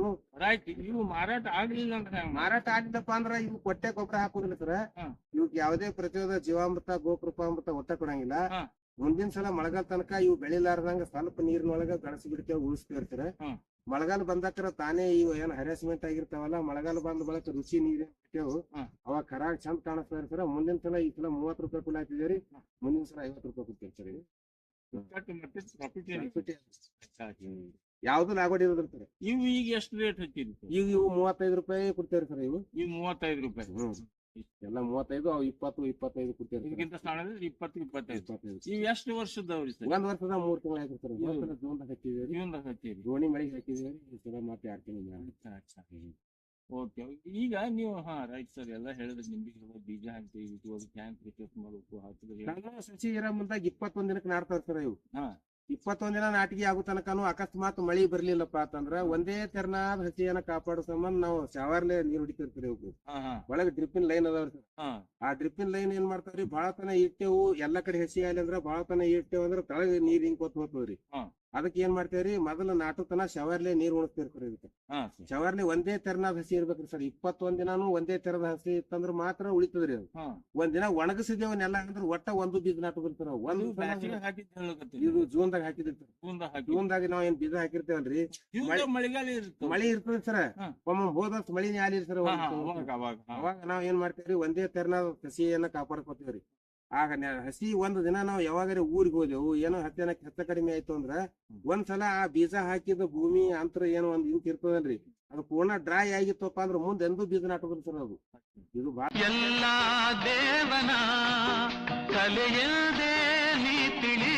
C: ಇವು ಮಾರಾಟ ಆಗ್ಲಿಲ್ಲ ಅಂದ್ರೆ?
D: ಮಾರಾಟ ಆಗಿದ್ದಪ್ಪ ಅಂದ್ರ ಇವು ಕೊಟ್ಟೆ ಗೊಬ್ಬರ ಹಾಕುದಿಲ್ಲ ಸರ್. ಇವಕ್ ಯಾವುದೇ ಪ್ರತಿರೋಧ ಜೀವಾಮೃತ ಗೋಕೃಪಾಮೃತ ಒಟ್ಟ ಕೊಡಂಗಿಲ್ಲ. ಮುಂದಿನ ಸಲ ಮಳೆಗಾಲ ತನಕ ಇವು ಬೆಳಿಲಾರ್ದಂಗ ಸ್ವಲ್ಪ ನೀರಿನೊಳಗ ಗಣಸಿ ಬಿಡ್ತೇವೆ
C: ಹ್ಮ್.
D: ಮಳೆಗಾಲ ಬಂದಾಕರ ತಾನೇ ಇವು ಏನ್ ಹರಾಸ್ಮೆಂಟ್ ಆಗಿರ್ತಾವಲ್ಲ ಮಳೆಗಾಲ ಬಂದ ಬಳಕ ರುಚಿ ನೀರ್ ಬಿಟ್ಟೆವು. ಅವಾಗ ಕರಾಗ್ ಚಂದ ಕಾಣಿಸ್ತಾ ಇರ್ತಾರ ಮುಂದಿನ ಸಲ ಈ ಸಲ ಮೂವತ್ ರೂಪಾಯಿ ಕುಲ ಹಾಕಿದೇವ್ರಿ ಮುಂದಿನ ಸಲ ಐವತ್ ರೂಪಾಯಿ ಕೊಡ್ತೇವೆ ಸರ್
C: ಕಟ್ಟು ಮತ್ತೆ profit ಏನು? ಅಚ್ಚಾ, ಅಚ್ಚಾ.
D: ಯಾವ್ದು ಲಾಗೋಡಿ ಇರೋದ್ರ ಸರ್
C: ಇವು ಈಗ ಎಷ್ಟು ರೇಟ್ ಹಚ್ಚಿರಿ?
D: ಈಗ ಇವು ಮೂವತ್ತೈದು ರೂಪಾಯಿ ಕೊಡ್ತೇವ್ರಿ ಸರ್ ಇವು.
C: ಇವು ಮೂವತ್ತೈದು ರೂಪಾಯಿ.
D: ಎಲ್ಲ ಮೂವತ್ತೈದು ಅವು ಇಪ್ಪತ್ತು ಇಪ್ಪತ್ತೈದು ಕೊಡ್ತೇವೆ.
C: ಇದಕ್ಕಿಂತ ಸಣ್ಣದ್ರೆ ಇಪ್ಪತ್ತು ಇಪ್ಪತ್ತೈದು.
D: ಇಪ್ಪತ್ತೈದು.
C: ಇವು ಎಷ್ಟು ವರ್ಷದವ್ರಿ ಸರ್
D: ಒಂದ್ ವರ್ಷದ ಮೂರ್ ತಿಂಗಳು ಆಯ್ತು ಸರ್ ಜೂನ್ದಾಗ ಹಾಕಿದೇವ್ರಿ
C: ಇವಂದ ಹಚ್ಚಿರಿ
D: ದೋಣಿ ಮಳೆಗೆ ಈ ಸಲ ಮತ್ತೆ ಎರಡು
C: ಓಕೆ ಈಗ ನೀವು ಹಾ ರೈಟ್ ಸರ್ ಎಲ್ಲ ಹೇಳಿದ್ರೆ ನಿಂಬಿಗೆ ಬೀಜ ಹಾಕ್ತೀವಿ ಇದು ಪ್ರಿಪೇರ್ ಮಾಡಬೇಕು ಹಾಕಿದ್ರೆ
D: ನಾನು ಸಸಿ ಇರೋ ಮುಂದಾಗ ಇಪ್ಪತ್ತೊಂದ್ ದಿನಕ್ಕೆ ನಾಡ್ತಾರ ಸರ್ ಇವು
C: ಹಾ.
D: ಇಪ್ಪತ್ತೊಂದ್ ದಿನ ನಾಟಿಗೆ ಆಗೋ ತನಕನು ಅಕಸ್ಮಾತ್ ಮಳಿ ಬರ್ಲಿಲ್ಲಪ್ಪ ಅಂತಂದ್ರ ಒಂದೇ ತೆರನಾದ ಹಸಿಯನ್ನ ಕಾಪಾಡೋ ಸಂಬಂಧ ನಾವು ಶಾವರ್ಲೆ ನೀರ್ ಹೊಡಿತಿರ್ತೀರಿ
C: ಹಾ
D: ಒಳಗೆ ಡ್ರಿಪ್ಪಿನ ಲೈನ್ ಅದಾವ್ರಿ ಸರ್. ಆ ಡ್ರಿಪ್ಪಿನ ಲೈನ್ ಏನ್ ಮಾಡ್ತಾವ್ರಿ? ಬಾಳ ತನ ಇಟ್ಟೆವು ಎಲ್ಲಾ ಕಡೆ ಹಸಿ ಆಲಿ ಅಂದ್ರ ಬಾಳ ತನ ಇಟ್ಟೆವು ಅಂದ್ರ ತಳಗ ನೀರ್ ಹಿಂಗ್ ಕೊತ್ ಹೋಗ್ತವ್ರಿ. ಅದಕ್ಕೆ ಏನ್ ಮಾಡ್ತೇವ್ರಿ? ಮೊದಲ ನಾಟು ತನ ಶವರ್ಲೆ ನೀರ್ ಉಣಿಸ್ತಿರ್ತೀರಿ ಇದಕ್ಕೆ. ಶವರ್ಲಿ ಒಂದೇ ತೆರನಾದ ಹಸಿ ಇರ್ಬೇಕ್ರಿ ಸರ್. ಇಪ್ಪತ್ತೊಂದ್ ದಿನಾನು ಒಂದೇ ತೆರದ ಹಸಿ ಇತ್ತಂದ್ರ ಮಾತ್ರ ಉಳಿತದ್ರಿ ಅದು. ಒಂದ್ ದಿನ ಒಣಗಿಸಿದೇವನ್ನೆಲ್ಲ ಅಂದ್ರೆ ಒಟ್ಟ ಒಂದು ಬೀಜ ನಾಟು ಬರ್ತಾರ
C: ಅದು.
D: ಒಂದು ಇದು ಜೂನ್ದಾಗ ಹಾಕಿದಿರ್ತಾರ
C: ಜೂನ್ದಾಗ ಹಾಕಿ
D: ಜೂನ್ದಾಗ ನಾವ್ ಏನ್ ಬೀಜ ಹಾಕಿರ್ತೇವಲ್ರಿ ಮಳಿ ಇರ್ತದ. ಸರ್. ಒಮ್ಮ ಹೋದ ಮಳಿನೇ ಆಲಿಲ್ಲ ಸರ್
C: ಅವಾಗ
D: ನಾವ್ ಏನ್ ಮಾಡ್ತೇವ್ರಿ? ಒಂದೇ ತೆರನಾದ ಹಸಿಯನ್ನ ಕಾಪಾಡ್ಕೊತೇವ್ರಿ. ಆಗ ನ- ಹಸಿ ಒಂದ್ ದಿನ ನಾವು ಯಾವಾಗಾರ ಊರಿಗೆ ಹೋದೆವು. ಏನೋ ಹತ್ತನ ಹೆಚ್ಚ ಕಡಿಮೆ ಆಯ್ತು ಅಂದ್ರ ಒಂದ್ಸಲ ಆ ಬೀಜ ಹಾಕಿದ ಭೂಮಿ ಅಂತರ ಏನೋ ಒಂದ್ ಇಂಚ್ ಇರ್ತದಲ್ರಿ. ಅದು ಪೂರ್ಣ ಡ್ರೈ ಆಗಿತ್ತಪ್ಪ ಅಂದ್ರ ಮುಂದೆ ಎಂದೂ ಬೀಜ ನಾಟುದಿಲ್ಲ ಸರ್ ಅದು. ಇದು
A: ಎಲ್ಲ ದೇವನ ಕಲೆಯದೇ ನೀ ತಿಳಿ